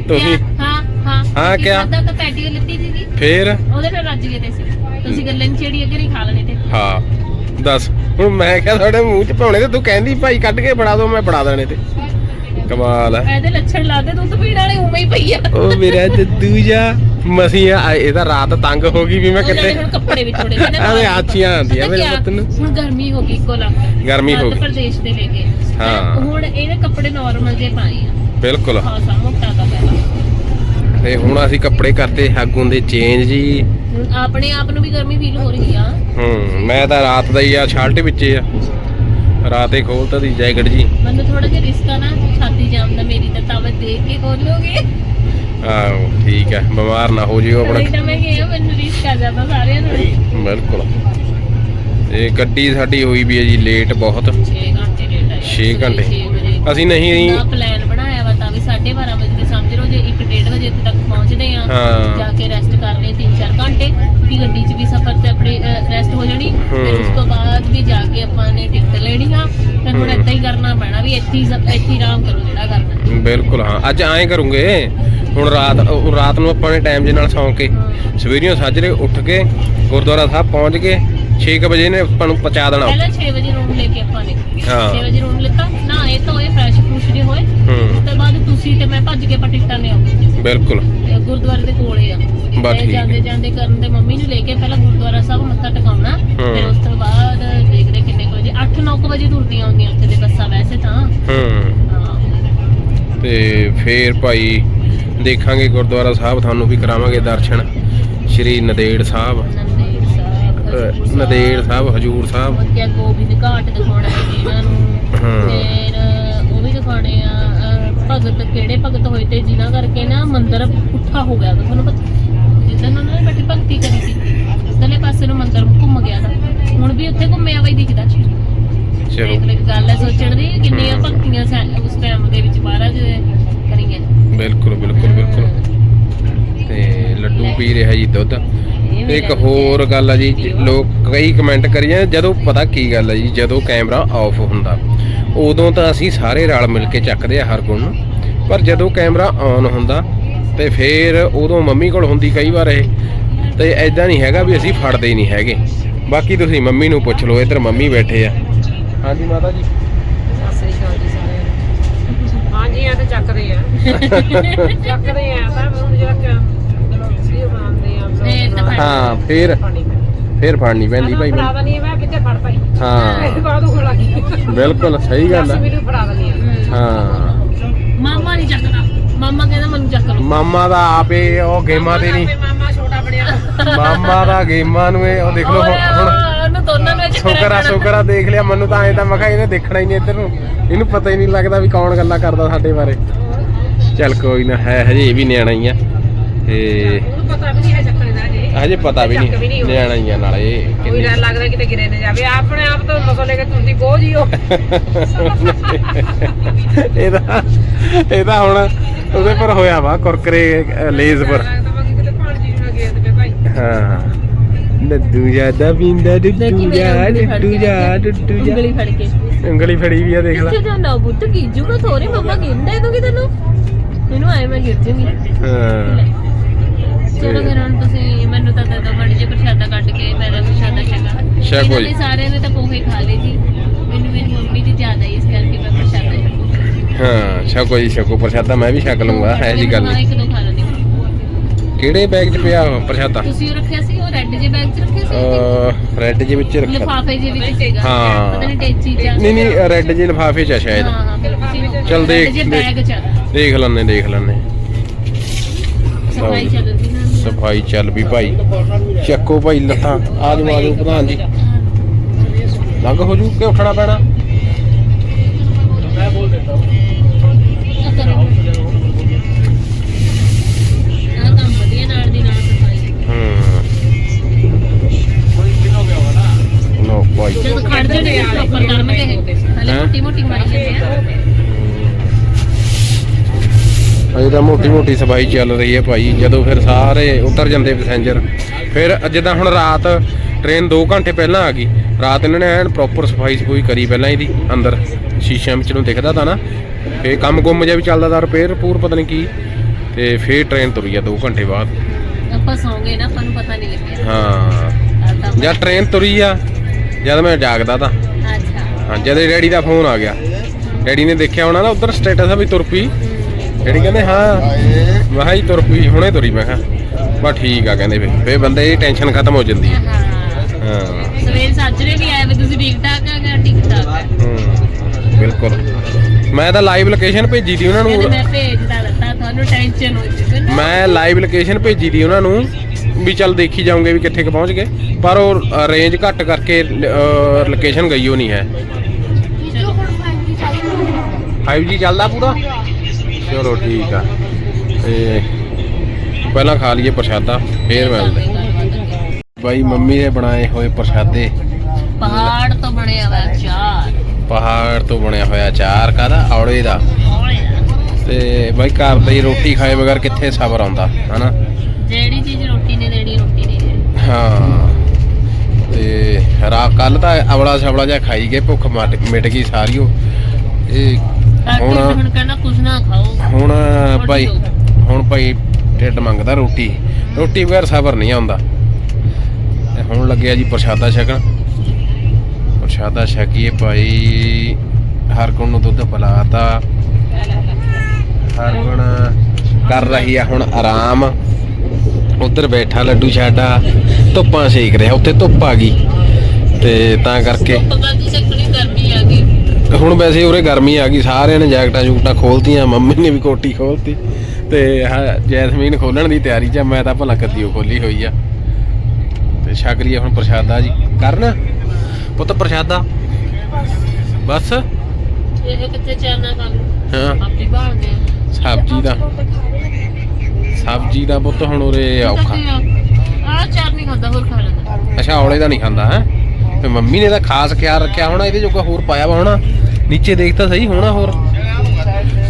ਤੁਸੀਂ ਹਾਂ ਹਾਂ। ਹਾਂ, ਕਿਆ? ਖਾਧਾ ਤਾਂ ਪੈਟੀ ਲਿੱਤੀ ਸੀਗੀ। ਫੇਰ? ਉਹਦੇ ਨਾਲ ਰੱਜ ਗਏ ਤੇ ਸੀ ਤੁਸੀਂ ਗੱਲਾਂ ਨਹੀਂ ਛੇੜੀ ਅੱਗੇ ਨਹੀਂ ਖਾ ਲੈਣੇ ਤੇ। ਹਾਂ ਦੱਸ। ਹੁਣ ਮੈਂ ਕਿਹਾ ਤੁਹਾਡੇ ਮੂੰਹ 'ਚ ਪਾਉਣੇ ਤੇ ਤੂੰ ਕਹਿੰਦੀ ਭਾਈ ਕੱਢ ਕੇ ਫੜਾ ਦੋ ਮੈਂ ਫੜਾ ਦੇਣੇ ਤੇ। ਕਮਾਲ ਹੈ ਇਹਦੇ ਲੱਛਣ ਲਾਦੇ ਦੁੱਧ ਪੀਣ ਵਾਲੇ ਉਵੇਂ ਹੀ ਪਈ ਆ। ਉਹ ਮੇਰਾ ਜੱਦੂ ਜਾ ਮਸੀਆਂ ਇਹਦਾ ਰਾਤ ਤੰਗ ਹੋ ਗਈ ਵੀ ਮੈਂ ਕਿੱਥੇ ਹੁਣ ਕੱਪੜੇ ਵੀ ਥੋੜੇ ਨਾ ਆਵੇ ਆਚੀਆਂ ਆਉਂਦੀਆਂ ਮੇਰੇ ਪਤਾ ਨੂੰ? ਹੁਣ ਗਰਮੀ ਹੋ ਗਈ ਇੱਕੋ ਲੱਖ ਗਰਮੀ ਹੋ ਗਈ। ਪ੍ਰਦੇਸ਼ ਦੇ ਲੈ ਕੇ। ਹਾਂ। ਹੁਣ ਇਹਦੇ ਕੱਪੜੇ ਨਾਰਮਲ ਜੇ ਪਾਏ ਆ। ਬਿਲਕੁਲ। ਖਾਸਾ ਮੋਟਾ ਦਾ ਪਹਿਲਾਂ ਤੇ ਹੁਣ ਅਸੀਂ ਕੱਪੜੇ ਕਰਤੇ ਹਾਗੂੰ ਦੇ ਚੇਂਜ ਜੀ। ਆਪਣੇ ਆਪ ਨੂੰ ਵੀ ਗਰਮੀ ਫੀਲ ਹੋ ਰਹੀ ਆ। ਹੂੰ ਮੈਂ ਤਾਂ ਰਾਤ ਦਾ ਹੀ ਆ ਸ਼ਰਟ ਵਿੱਚ ਆ। ਰਾਤੇ ਖੋਲਤਾ ਦੀ ਜੈਕਟ ਜੀ। ਮੈਨੂੰ ਥੋੜਾ ਜਿਹਾ ਰਿਸਕ ਆ ਨਾ ਛਾਤੀ ਜਾਮ ਦਾ ਮੇਰੀ ਤਾਂ ਤਾਵਤ ਦੇਖ ਕੇ ਖੋਲੋਗੇ ਆਹੋ ਠੀਕ ਹੈ ਬਿਮਾਰ ਨਾ ਹੋ ਜਿਓ ਨਹੀਂ ਆਪਣਾ ਤਾਂ ਮੈਂ ਕਿਹਾ ਮੈਨੂੰ ਰਿਸਕ ਆ ਜਾਂਦਾ ਸਾਰਿਆਂ ਨੂੰ। 6 ਬਿਲਕੁਲ। ਤੇ ਗੱਡੀ ਸਾਡੀ ਹੋਈ ਵੀ ਹੈ ਜੀ ਲੇਟ ਬਹੁਤ। ਘੰਟੇ ਲੇਟ ਆਏ ਛੇ ਘੰਟੇ। ਅਸੀਂ ਨਹੀਂ ਪਲਾਨ ਬਣਾਇਆ ਵਾ ਤਾਂ ਵੀ 12:30 ਵਜੇ ਸਮਝ ਲਓ ਜੇ 1:30 ਵਜੇ ਤੱਕ ਪਹੁੰਚਦੇ ਆ ਹਾਂ। ਜਾ ਕੇ ਰੈਸਟ ਕਰ ਲਏ 3-4 ਕਿ ਗੱਡੀ 'ਚ ਵੀ ਸਫ਼ਰ ਤੇ ਆਪਣੇ ਰੈਸਟ ਹੋ ਜਾਣੀ। ਫਿਰ ਉਸ ਤੋਂ ਬਾਅਦ ਵੀ ਜਾ ਕੇ ਆਪਾਂ ਨੇ ਟਿਕਟ ਲੈਣੀ ਆ ਫਿਰ ਹੁਣ ਏਦਾਂ ਹੀ ਕਰਨਾ ਪੈਣਾ ਵੀ ਇੱਥੇ ਹੀ ਇੱਥੇ ਹੀ ਆਰਾਮ ਕਰੋ ਜਿਹੜਾ ਕਰਨਾ। ਬਿਲਕੁਲ ਹਾਂ। ਅੱਜ ਐਂ ਕਰੂੰਗੇ। ਹੁਣ ਰਾਤ ਰਾਤ ਨੂੰ ਆਪਾਂ ਨੇ ਟਾਈਮ ਦੇ ਨਾਲ ਸੌਂ ਕੇ ਸਵੇਰੀਓ ਸਾਜਰੇ ਉੱਠ ਕੇ ਗੁਰਦੁਆਰਾ ਸਾਹਿਬ ਪਹੁੰਚ ਕੇ 6 ਵਜੇ ਨੇ ਆਪਾਂ ਨੂੰ ਪਹੁੰਚਾ ਦੇਣਾ। ਪਹਿਲਾਂ 6 ਵਜੇ ਰੂਮ ਲੈ ਕੇ ਆਪਾਂ ਨੇ। ਹਾਂ। 6 ਵਜੇ ਰੂਮ ਲਿੱਤਾ। ਨਾ ਇਹ ਤਾਂ ਇਹ ਫਰੈਸ਼ ਫਰੂਸ਼ ਜੇ ਹੋਏ। ਹੂੰ। ਤੋਂ ਬਾਅਦ ਤੁਸੀਂ ਤੇ ਮੈਂ ਭੱਜ ਕੇ ਪਟਿਕਟਾਂ ਨੇ ਆਉਂਦੇ। ਬਿਲਕੁਲ। ਗੁਰਦੁਆਰੇ ਦੇ ਕੋਲੇ ਬਸ ਠੀਕ। ਜਾਂਦੇ ਜਾਂਦੇ ਕਰਨ ਦੇ ਮੰਮੀ ਨੂੰ ਲੈ ਕੇ ਪਹਿਲਾਂ ਗੁਰਦੁਆਰਾ ਸਾਹਿਬ ਮੱਥਾ ਟਿਕਾਉਣਾ। ਫਿਰ ਉਸ ਤੋਂ ਬਾਅਦ ਦੇਖਦੇ ਕਿੰਨੇ ਕੁ ਵਜੇ। 8-9 ਵਜੇ ਤੁਰਦੀਆਂ ਹੁੰਦੀਆਂ ਉੱਥੇ ਦੇ ਬੱਸਾਂ ਵੈਸੇ ਤਾਂ। ਹੂੰ। ਹਾਂ ਤੇ ਫੇਰ ਭਾਈ ਦੇਖਾਂਗੇ ਗੁਰਦੁਆਰਾ ਸਾਹਿਬ ਤੁਹਾਨੂੰ ਵੀ ਕਰਾਵਾਂਗੇ ਦਰਸ਼ਨ। ਸ਼੍ਰੀ ਨਦੇੜ ਸਾਹਿਬ। ਨੰਦੇੜ ਸਾਹਿਬ ਅ, ਨਦੇੜ ਸਾਹਿਬ ਹਜੂਰ ਸਾਹਿਬ। ਮੱਕਿਆ ਗੋਬਿੰਦ ਘਾਟ ਦਿਖਾਉਣਾ ਹੈ ਜੀ ਇਹਨਾਂ ਨੂੰ। ਹਾਂ। ਫਿਰ ਉਹ ਵੀ ਦਿਖਾਉਣੇ ਆ। ਅਹ, ਭਗਤ ਕਿਹੜੇ ਭਗਤ ਹੋਏ ਤੇ ਜਿਨ੍ਹਾਂ ਕਰਕੇ ਨਾ ਮੰਦਿਰ ਪੁੱਠਾ ਹੋ ਗਿਆ। ਤੁਹਾਨੂੰ ਪਤਾ ਜਿੱਦਾਂ ਉਹਨਾਂ ਨੇ ਬੈਠੀ ਭਗਤੀ ਕਰੀ ਸੀ। ਉਸਲੇ ਪਾਸੇ ਨੂੰ ਮੰਦਿਰ ਘੁੰਮ ਗਿਆ ਹੁਣ ਵੀ ਉੱਥੇ ਘੁੰਮਿਆ ਵਈ ਦਿਖਦਾ ਚਲੋ। ਲੈ ਗੱਲ ਹੈ ਸੋਚਣ ਦੀ ਕਿੰਨੀਆਂ ਭਗਤੀਆਂ ਉਸ ਟਾਈਮ ਦੇ ਵਿੱਚ ਮਹਾਰਾਜ ਕਰੀਆਂ। ਬਿਲਕੁਲ ਬਿਲਕੁਲ ਬਿਲਕੁਲ। ਤੇ ਲੱਡੂ ਪੀ ਰਿਹਾ ਜੀ ਦੁੱਧ। ਤੇ ਇੱਕ ਹੋਰ ਗੱਲ ਆ ਜੀ ਲੋਕ ਕਈ ਕਮੈਂਟ ਕਰੀ ਜਾਂਦੇ ਜਦੋਂ ਪਤਾ ਕੀ ਗੱਲ ਆ ਜੀ ਜਦੋਂ ਕੈਮਰਾ ਆਫ ਹੁੰਦਾ। ਉਦੋਂ ਤਾਂ ਅਸੀਂ ਸਾਰੇ ਰਲ ਮਿਲ ਕੇ ਚੱਕਦੇ ਆ ਹਰ ਗੁਣ। ਨੂੰ ਪਰ ਜਦੋਂ ਕੈਮਰਾ ਆਨ ਹੁੰਦਾ ਤੇ ਫਿਰ ਉਦੋਂ ਮੰਮੀ ਕੋਲ ਹੁੰਦੀ ਕਈ ਵਾਰ ਇਹ ਤੇ ਐਦਾਂ ਨਹੀਂ ਹੈਗਾ ਵੀ ਅਸੀਂ ਫੜਦੇ ਹੀ ਨਹੀਂ ਹੈਗੇ। ਬਾਕੀ ਤੁਸੀਂ ਮੰਮੀ ਨੂੰ ਪੁੱਛ ਲਓ ਇੱਧਰ ਮੰਮੀ ਬੈਠੇ ਆ। ਹਾਂਜੀ ਮਾਤਾ ਜੀ। ਹਾਂਜੀ ਇਹ ਤਾਂ ਚੱਕਦੇ ਆ। ਚੱਕਦੇ ਆ ਤਾਂ ਹੁਣ ਜਿਹੜਾ ਕਿ ਜਦੋਂ ਵੀਡੀਓ ਬਣਾਉਂਦੇ ਆ ਫੇਰ ਤਾਂ ਫੜ- ਹਾਂ ਫਿਰ ਫਿਰ ਫੜਨੀ ਪੈਂਦੀ ਭਾਈ ਫੜਾ ਦਨੀ ਮੈਂ ਵਿੱਚੇ ਫੜ ਪਾਈ? ਹਾਂ। ਲੱਗੀ ਬਿਲਕੁਲ ਸਹੀ ਗੱਲ ਆ। ਮੈਨੂੰ ਫੜਾ ਦਨੀ ਆ। ਹਮ। ਹਾਂ। ਮਾਮਾ ਨਹੀਂ ਚੱਕਦਾ। ਮਾਮਾ ਕਹਿੰਦਾ ਮਾਮਾ ਦਾ ਆਪੇ ਉਹ ਗੇਮਾਂ ਤੇ ਨਹੀਂ। ਮਾਮਾ ਛੋਟਾ ਬਣਿਆ। ਮਾਮਾ ਦਾ ਗੇਮਾਂ ਨੂੰ ਇਹ ਉਹ ਦੇਖ ਲਓ ਹੁਣ ਹੁਣ ਉਹਨੂੰ ਦੋਨਾਂ ਨੂੰ ਸ਼ੁਕਰ ਸ਼ੁਕਰ ਦੇਖ ਲਿਆ ਮੈਨੂੰ ਤਾਂ ਐਂ ਤਾਂ ਮੈਂ ਕਿਹਾ ਇਹਨੇ ਦੇਖਣਾ ਹੀ ਨਹੀਂ ਇੱਧਰ ਨੂੰ। ਇਹਨੂੰ ਪਤਾ ਹੀ ਨਹੀਂ ਲੱਗਦਾ ਵੀ ਕੌਣ ਗੱਲਾਂ ਕਰਦਾ ਸਾਡੇ ਬਾਰੇ। ਚੱਲ ਕੋਈ ਨਾ ਹੈ ਹਜੇ ਵੀ ਨਿਆਣਾ ਹੀ ਆ। ਤੇ ਉਹਨੂੰ ਪਤਾ ਵੀ ਨਹੀਂ ਹੈ ਚੱਕਰ ਹਜੇ ਪਤਾ ਵੀ ਚੱਕ ਵੀ ਨਹੀਂ ਨਹੀਂ ਹੋਣਾ। ਨਿਆਣਾ ਹੀ ਆ ਨਾਲੇ ਇਹ ਕੋਈ ਕਿੰਨੀ ਡਰ ਲੱਗਦਾ ਕਿਤੇ ਗਿਰੇ ਨਾ ਜਾਵੇ। ਆਪਣੇ ਆਪ ਤੋਂ ਮਸੋ ਲੈ ਕੇ ਤੁਸੀਂ ਬੋਝ ਹੀ ਹੋ ਇਹਦਾ ਇਹਦਾ ਹੁਣ ਉਹਦੇ ਪਰ ਹੋਇਆ ਵਾ ਕੁਰਕਰੇ ਅ, ਲੇਜ਼ ਪਰ। ਲੱਗਦਾ ਵਾ ਕਿ ਕਿਤੇ ਭਾਂਜੀ ਨਾ ਗੇਰ ਦੇਵੇ ਭਾਈ। ਹਾਂ। ਨੱਦੂ ਜ਼ਿਆਦਾ ਪੀਂਦਾ ਡੁੱਡੂ ਜਾ ਡੁੱਡੂ ਕੇ ਜਾ ਡੁੱਡੂ ਜਾ ਉਂਗਲੀ ਫੜ ਕੇ। ਉਂਗਲੀ ਫੜੀ ਵੀ ਆ ਦੇਖ ਲੈ। ਕਿੱਥੇ ਜਾਂਦਾ ਬੁੱਤ ਗਿੱਜੂਗਾ ਥੋੜੀ ਮੰਮਾ ਗਿੰਦੇ ਦੂਗੀ ਤੈਨੂੰ। ਇਹਨੂੰ ਆਏ ਮੈਂ ਗਿਰ ਜੂਗੀ। ਹਾਂ। ਚਲੋ ਫਿਰ ਹੁਣ ਤੁਸੀਂ ਮੈਨੂੰ ਤਾਂ ਦੇ ਦਿਓ ਮੜੀ ਜੇ ਪ੍ਰਸ਼ਾਦਾ ਕੱਢ ਕੇ ਮੈਂ ਤਾਂ ਪ੍ਰਸ਼ਾਦਾ ਛਕਾ। ਛਕੋ ਇਹਨਾਂ ਜੀ। ਨੇ ਸਾਰਿਆਂ ਨੇ ਤਾਂ ਪੋਹੇ ਖਾ ਲਏ ਜੀ। ਮੈਨੂੰ ਮੇਰੀ ਮੰਮੀ ਦੀ ਜ਼ਿਆਦਾ ਹੀ ਇਸ ਕਰਕੇ ਮੈਂ ਪ੍ਰਸ਼ਾਦਾ ਛਕੂੰਗੀ ਹਾਂ ਛਕੋ ਜੀ ਛਕੋ ਪ੍ਰਸ਼ਾਦਾ ਮੈਂ ਵੀ ਛਕ ਲੂੰਗਾ ਹੈ ਜੀ ਗੱਲ ਹਾਂ, ਨਹੀਂ ਇੱਕ ਦੋ ਖਾ ਲੈਂਦੀ ਹਾਂ। ਕਿਹੜੇ ਬੈਗ 'ਚ ਪਿਆ ਉਹ ਪ੍ਰਸ਼ਾਦਾ? ਤੁਸੀਂ ਉਹ ਰੱਖਿਆ ਸੀ ਉਹ ਰੈੱਡ ਜੇ ਬੈਗ 'ਚ ਰੱਖਿਆ ਸੀ? ਅ ਰੈੱਡ ਜਿਹੇ ਵਿੱਚ ਰੱਖਿਆ। ਲਿਫਾਫੇ ਜੇ ਵਿੱਚ ਸੀਗਾ। ਹਾਂ। ਪਤਾ ਨਹੀਂ ਟੇਚੀ ਚ ਨਹੀਂ ਨਹੀਂ ਰੈੱਡ ਜਿਹੇ ਲਿਫਾਫੇ 'ਚ ਆ ਸ਼ਾਇਦ। ਹਾਂ ਹਾਂ ਫਿਰ ਤੁਸੀਂ ਚੱਲ ਦੇਖ- ਜੇ ਦੇਖ। ਬੈਗ ਚ ਦੇਖ ਲੈਣੇ ਦੇਖ ਲੈਣੇ ਸਫ਼ਾਈ ਚੱਲਦੀ ਨਾ ਸਫ਼ਾਈ ਚੱਲ ਵੀ ਭਾਈ। ਚੱਕੋ ਭਾਈ ਲੱਤਾਂ। ਆ ਜਾਓ ਪ੍ਰਧਾਨ ਜੀ। ਲੰਘ ਹੋ ਜੂ ਕਿ ਉੱਠਣਾ ਪੈਣਾ? ਅਜੇ ਤਾਂ ਮੋਟੀ ਮੋਟੀ ਸਫ਼ਾਈ ਚੱਲ ਰਹੀ ਹੈ ਭਾਈ ਜਦੋਂ ਫਿਰ ਸਾਰੇ ਉਤਰ ਜਾਂਦੇ ਪੈਸੇਂਜਰ ਫਿਰ ਜਿੱਦਾਂ ਹੁਣ ਰਾਤ ਟ੍ਰੇਨ 2 ਘੰਟੇ ਪਹਿਲਾਂ ਆ ਗਈ ਰਾਤ ਇਹਨਾਂ ਨੇ ਐਨ ਪ੍ਰੋਪਰ ਸਫ਼ਾਈ ਸਫੂਈ ਕਰੀ ਪਹਿਲਾਂ ਇਹਦੀ ਅੰਦਰ। ਸ਼ੀਸ਼ਿਆਂ ਵਿੱਚ ਨੂੰ ਦਿਖਦਾ ਤਾਂ ਨਾ। ਫੇ ਕੰਮ ਗੁੰਮ ਜਿਹਾ ਵੀ ਚੱਲਦਾ ਤਾਂ ਰਿਪੇਅਰ ਪੂਰ ਪਤਾ ਨਹੀਂ ਕੀ ਤੇ ਫੇਰ ਟ੍ਰੇਨ ਤੁਰੀ ਆ 2 ਘੰਟੇ ਬਾਅਦ। ਆਪਾਂ ਸੌਂਗੇ ਨਾ ਆਪਾਂ ਨੂੰ ਪਤਾ ਨਹੀਂ ਲੱਗਿਆ। ਹਾਂ। ਜਦ ਟ੍ਰੇਨ ਤੁਰੀ ਆ ਜਦ ਮੈਂ ਜਾਗਦਾ ਤਾਂ। ਅੱਛਾ। ਹਾਂ ਜਦ ਡੈਡੀ ਦਾ ਫੋਨ ਆ ਗਿਆ। ਡੈਡੀ ਨੇ ਦੇਖਿਆ ਹੋਣਾ ਨਾ ਉਧਰ ਸਟੇਟਸ ਆ ਵੀ ਤੁਰ ਪਈ। ਡੈਡੀ ਕਹਿੰਦੇ ਹਾਂ। ਮੈਂ ਕਿਹਾ ਜੀ ਤੁਰ ਪਈ ਹੁਣੇ ਤੁਰੀ ਮੈਂ ਕਿਹਾ। ਬਸ ਠੀਕ ਆ ਕਹਿੰਦੇ ਫੇ ਫੇ ਬੰਦੇ ਦੀ ਟੈਨਸ਼ਨ ਖਤਮ ਹੋ ਜਾਂਦੀ ਹੈ ਹਾਂ। ਹਾਂ ਸਵੇਰ ਸਾਜਰੇ ਵੀ ਆਏ ਵੇ ਤੁਸੀਂ ਠੀਕ ਠਾਕ ਆ ਕਿ ਠੀਕ ਠਾਕ ਆ? ਹੂੰ, ਬਿਲਕੁਲ। ਮੈਂ ਤਾਂ ਲਾਈਵ ਲੋਕੇਸ਼ਨ ਭੇਜੀ ਦੀ ਉਹਨਾਂ ਕਹਿੰਦੇ ਨੂੰ ਮੈਂ ਭੇਜਦਾ ਲੱਤਾ ਤੁਹਾਨੂੰ ਟੈਨਸ਼ਨ ਹੋ ਜੂਗੀ ਮੈਂ ਲਾਈਵ ਲੋਕੇਸ਼ਨ ਭੇਜੀ ਦੀ ਉਹਨਾਂ ਨੂੰ ਵੀ ਚੱਲ ਦੇਖੀ ਜਾਉਂਗੇ ਵੀ ਕਿੱਥੇ ਕ ਪਹੁੰਚ ਗਏ। ਪਰ ਉਹ ਰੇਂਜ ਘੱਟ ਕਰਕੇ ਲੋਕੇਸ਼ਨ ਗਈ ਉਹ ਨਹੀਂ ਹੈ 5G ਚੱਲਦਾ ਪੂਰਾ? ਚਲੋ ਠੀਕ ਆ। ਤੇ ਪਹਿਲਾਂ ਖਾ ਲਈਏ ਪ੍ਰਸ਼ਾਦਾ ਫੇਰ ਮਿਲਦੇ। ਬਾਈ ਮੰਮੀ ਨੇ ਬਣਾਏ ਹੋਏ ਪ੍ਰਸ਼ਾਦੇ। ਪਹਾੜ ਤੋਂ ਬਣਿਆ ਵਾ ਚਾਰ ਪਹਾੜ ਤੋਂ ਬਣਿਆ ਹੋਇਆ ਚਾਰ ਕਾਦਾ ਔਲੇ ਦਾ। ਤੇ ਬਾਈ ਘਰ ਦੀ ਰੋਟੀ ਖਾਏ ਬਗੈਰ ਕਿੱਥੇ ਸਬਰ ਆਉਂਦਾ ਹਨਾ? ਜਿਹੜੀ ਚੀਜ਼ ਰੋਟੀ ਨੇ ਦੇਣੀ ਰੋਟੀ ਨੇ ਦੇਣੀ। ਹਾਂ। ਤੇ ਰਾ ਕੱਲ ਤਾਂ ਅਵਲਾ ਸਵਲਾ ਜਿਹਾ ਖਾਈ ਗਏ ਭੁੱਖ ਮਟ- ਮਿਟ ਗਈ ਸਾਰੀ ਉਹ। ਇਹ ਹੁਣ ਹੁਣ ਹੁਣ ਕਹਿੰਦਾ ਕੁਝ ਨਾ ਖਾਓ। ਹੁਣ ਭਾਈ। ਹੁਣ ਭਾਈ ਢਿੱਡ ਮੰਗਦਾ ਰੋਟੀ। ਰੋਟੀ ਬਗੈਰ ਸਬਰ ਨਹੀਂ ਆਉਂਦਾ। ਤੇ ਹੁਣ ਲੱਗਿਆ ਜੀ ਪ੍ਰਸ਼ਾਦਾ ਛਕਣ। ਪ੍ਰਸ਼ਾਦਾ ਛਕੀਏ ਭਾਈ। ਹਰ ਗੁਣ ਨੂੰ ਦੁੱਧ ਪਿਲਾਤਾ। ਹਰ ਗੁਣ ਕਰ ਰਹੀ ਆ ਹੁਣ ਆਰਾਮ। ਉਧਰ ਬੈਠਾ ਲੱਡੂ ਛਾਡਾ। ਧੁੱਪਾਂ ਸੇਕ ਰਿਹਾ। ਉੱਥੇ ਧੁੱਪ ਆ ਗਈ। ਤੇ ਤਾਂ ਕਰਕੇ ਪੱਕਾ ਦੀ ਗਈ ਹੁਣ ਵੈਸੇ ਉਰੇ ਗਰਮੀ ਆ ਗਈ ਸਾਰਿਆਂ ਨੇ ਜੈਕਟਾਂ ਜੂਕਟਾਂ ਖੋਲਤੀਆਂ ਮੰਮੀ ਨੇ ਵੀ ਕੋਟੀ ਖੋਲਤੀ ਤੇ ਜੈਸਮੀਨ ਖੋਲਣ ਦੀ ਤਿਆਰੀ 'ਚ ਮੈਂ ਤਾਂ ਭਲਾ ਕੱਦੀਓ ਖੋਲੀ ਹੋਈ ਆ। ਤੇ ਛਕ ਲਈਏ ਹੁਣ ਪ੍ਰਸ਼ਾਦਾ ਜੀ। ਕਰਨ? ਪੁੱਤ ਪ੍ਰਸ਼ਾਦਾ? ਬਸ? ਇਹ ਕਿੱਥੇ ਚਾਰਨਾ ਕੰਮ ਹਾਂ। ਆਪਣੀ ਬਾਣਦੇ ਸਬਜ਼ੀ ਦਾ। ਸਬਜ਼ੀ ਦਾ ਪੁੱਤ ਹੁਣ ਉਰੇ ਔਖਾ। ਆ ਚਾਰ ਨਹੀਂ ਖਾਂਦਾ ਹੋਰ ਖਾ ਲੈਂਦਾ। ਅੱਛਾ ਔਲੇ ਦਾ ਨਹੀਂ ਖਾਂਦਾ ਹੈ? ਤੇ ਮੰਮੀ ਨੇ ਤਾਂ ਖਾਸ ਖਿਆਲ ਰੱਖਿਆ ਹੋਣਾ ਇਹਦੇ ਜੋਗਾ ਹੋਰ ਪਾਇਆ ਹੋਣਾ। ਨੀਚੇ ਦੇਖ ਤਾਂ ਸਹੀ ਹੋਣਾ ਹੋਰ।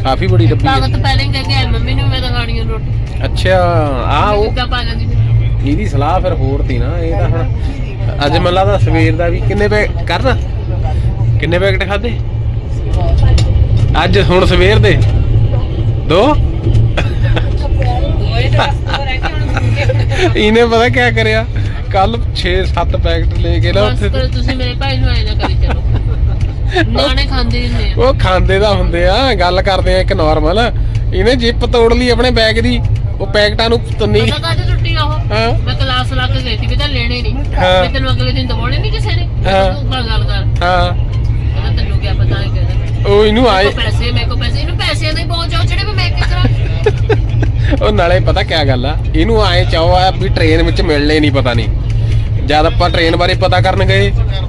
ਕਾਫੀ ਬੜੀ ਡੱਬੀ ਹੈ। ਤਾਕਤ ਪਹਿਲਾਂ ਕਹਿ ਕੇ ਮੰਮੀ ਨੂੰ ਮੈਂ ਤਾਂ ਖਾਣੀ ਰੋਟੀ। ਅੱਛਾ ਆ ਉਹ ਕਿੱਦਾਂ ਪਾ ਜਾਂਦੀ। ਇਹਦੀ ਸਲਾਹ ਫਿਰ ਹੋਰ ਤੀ ਨਾ ਇਹ ਤਾਂ ਹੁਣ ਅੱਜ ਮੈਨੂੰ ਲੱਗਦਾ ਸਵੇਰ ਦਾ ਵੀ ਕਿੰਨੇ ਪੈਕ ਕਰਨ? ਕਿੰਨੇ ਪੈਕਟ ਖਾਦੇ ਅੱਜ ਹੁਣ ਸਵੇਰ ਦੇ। ਦੋ? ਇਹਨੇ ਪਤਾ ਕੀ ਕਰਿਆ? ਕੱਲ 6-7 ਪੈਕਟ ਲੈ ਕੇ ਨਾ ਉੱਥੇ ਤੁਸੀਂ ਮੇਰੇ ਭਾਈ ਨੂੰ ਆਏ ਨਾ ਕਰੀ ਚਲੋ। ਨਿਆਣੇ ਖਾਂਦੇ ਹੀ ਹੁੰਦੇ ਆ। ਉਹ ਖਾਂਦੇ ਦਾ ਹੁੰਦੇ ਆ ਗੱਲ ਕਰਦੇ ਆ ਇੱਕ ਨਾਰਮਲ ਇਹਨੇ ਜਿੱਪ ਤੋੜ ਲਈ ਆਪਣੇ ਬੈਗ ਦੀ ਉਹ ਪੈਕਟਾਂ ਨੂੰ ਤੰਨੀ। ਪਤਾ ਕਾਹਦੇ ਟੁੱਟੀ ਆ ਉਹ? ਹਾਂ। ਮੈਂ ਕਲਾਸ ਲਾ ਕੇ ਗਈ ਸੀ ਵੀ ਤਾਂ ਲੈਣੇ ਨਹੀਂ। ਹਾਂ। ਮੈਂ ਤੈਨੂੰ ਅਗਲੇ ਦਿਨ ਦਵਾਉਣੇ ਨਹੀਂ ਕਿਸੇ ਨੇ? ਮੈਂ ਹਾਂ। ਕਿਹਾ ਤੂੰ ਗੱਲ ਕਰ। ਹਾਂ। ਕਹਿੰਦਾ ਤੈਨੂੰ ਕੀ ਪਤਾ ਹੈ ਕਹਿੰਦਾ। ਉਹ ਇਹਨੂੰ ਆਏ ਮੇਰੇ ਕੋਲ ਪੈਸੇ ਮੇਰੇ ਕੋਲ ਪੈਸੇ ਇਹਨੂੰ ਪੈਸਿਆਂ ਦੇ ਬਹੁਤ ਚਾਅ ਜਿਹੜੇ ਵੀ ਮੈਂ ਕੀ ਕਰਾਂ ਉਹ ਨਾਲੇ ਪਤਾ ਕਿਆ ਗੱਲ ਆ ਇਹਨੂੰ ਆਏ ਚਾਹ ਆ ਵੀ ਟ੍ਰੇਨ ਵਿੱਚ ਮਿਲਣੇ ਨਹੀਂ ਪਤਾ ਨਹੀਂ। ਜਦ ਆਪਾਂ ਟ੍ਰੇਨ ਬਾਰੇ ਪਤਾ ਕਰਨ ਗਏ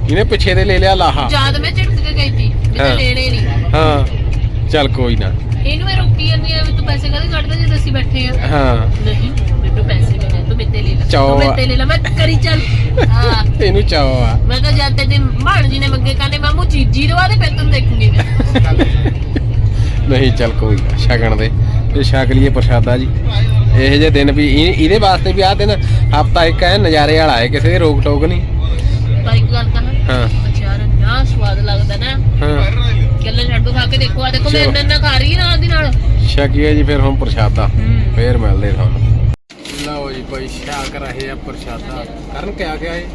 ਇਹਨੇ ਪਿੱਛੇ ਦੇ ਲੈ ਲਿਆ ਲਾਹਾ। ਜਦ ਮੈਂ ਕੇ ਗਈ ਸੀ ਵੀ ਹਾਂ। ਤਾਂ ਲੈਣੇ ਨਹੀਂ। ਹਾਂ ਚੱਲ ਕੋਈ ਨਾ। ਇਹਨੂੰ ਮੈਂ ਰੋਕੀ ਜਾਂਦੀ ਆ ਵੀ ਤੂੰ ਪੈਸੇ ਕਾਹਦੇ ਕੱਢਦਾ ਜੇ ਅਸੀਂ ਬੈਠੇ ਆ? ਹਾਂ। ਨਹੀਂ ਮੈਨੂੰ ਪੈਸੇ ਨਹੀਂ ਤੂੰ ਮੇਤੇ ਲੈ ਲੈ। ਚਾਅ ਤੂੰ ਮੇਤੇ ਲੈ ਲੈ ਮੈਂ ਕਰੀ ਚੱਲ। ਹਾਂ। ਇਹਨੂੰ ਚਾਹ ਆ। ਮੈਂ ਕਿਹਾ ਜਦ ਤੇ ਭਾਣ ਜੀ ਨੇ ਮੰਗੇ ਕਹਿੰਦੇ ਮਾਮੂ ਚੀਜੀ ਦਵਾ ਦੇ ਫਿਰ ਤੈਨੂੰ ਦੇਖੂਗੀ ਮੈਂ। ਨਹੀਂ ਚੱਲ ਕੋਈ ਨਾ ਛਕਣ ਦੇ। ਤੇ ਛਕ ਲਈਏ ਪ੍ਰਸ਼ਾਦਾ ਜੀ। ਇਹ ਜੇ ਦਿਨ ਵੀ ਇਹ- ਇਹਦੇ ਵਾਸਤੇ ਵੀ ਆਹ ਦਿਨ ਹਫਤਾ ਇੱਕ ਐ ਨਜ਼ਾਰੇ ਵਾਲਾ ਹੈ ਕਿਸੇ ਦੀ ਰੋਕ ਟੋਕ ਨਹੀਂ। ਪਰ ਇੱਕ ਗੱਲ ਕਹਾਂ। ਹਾਂ। ਅਚਾਰ ਨਾ ਸਵਾਦ ਲੱਗਦਾ ਨਾ। ਹਾਂ। ਗੱਲਾਂ ਛੱਡ ਦੋ ਖਾ ਕੇ ਦੇਖੋ ਆ ਦੇਖੋ ਮੈਂ ਚਲੋ। ਇੰਨਾ ਇੰਨਾ ਖਾ ਰਹੀ ਹਾਂ ਨਾਲ ਦੀ ਨਾਲ। ਛਕੀਏ ਜੀ ਫਿਰ ਹੁਣ ਪ੍ਰਸ਼ਾਦਾ। ਹੂੰ। ਫੇਰ ਮਿਲਦੇ ਤੁਹਾਨੂੰ। ਲਓ ਜੀ ਭਾਈ ਛਕ ਰਹੇ ਆ ਪ੍ਰਸ਼ਾਦਾ। ਕਰਨ ਕਿਆ ਗਿਆ ਇਹ?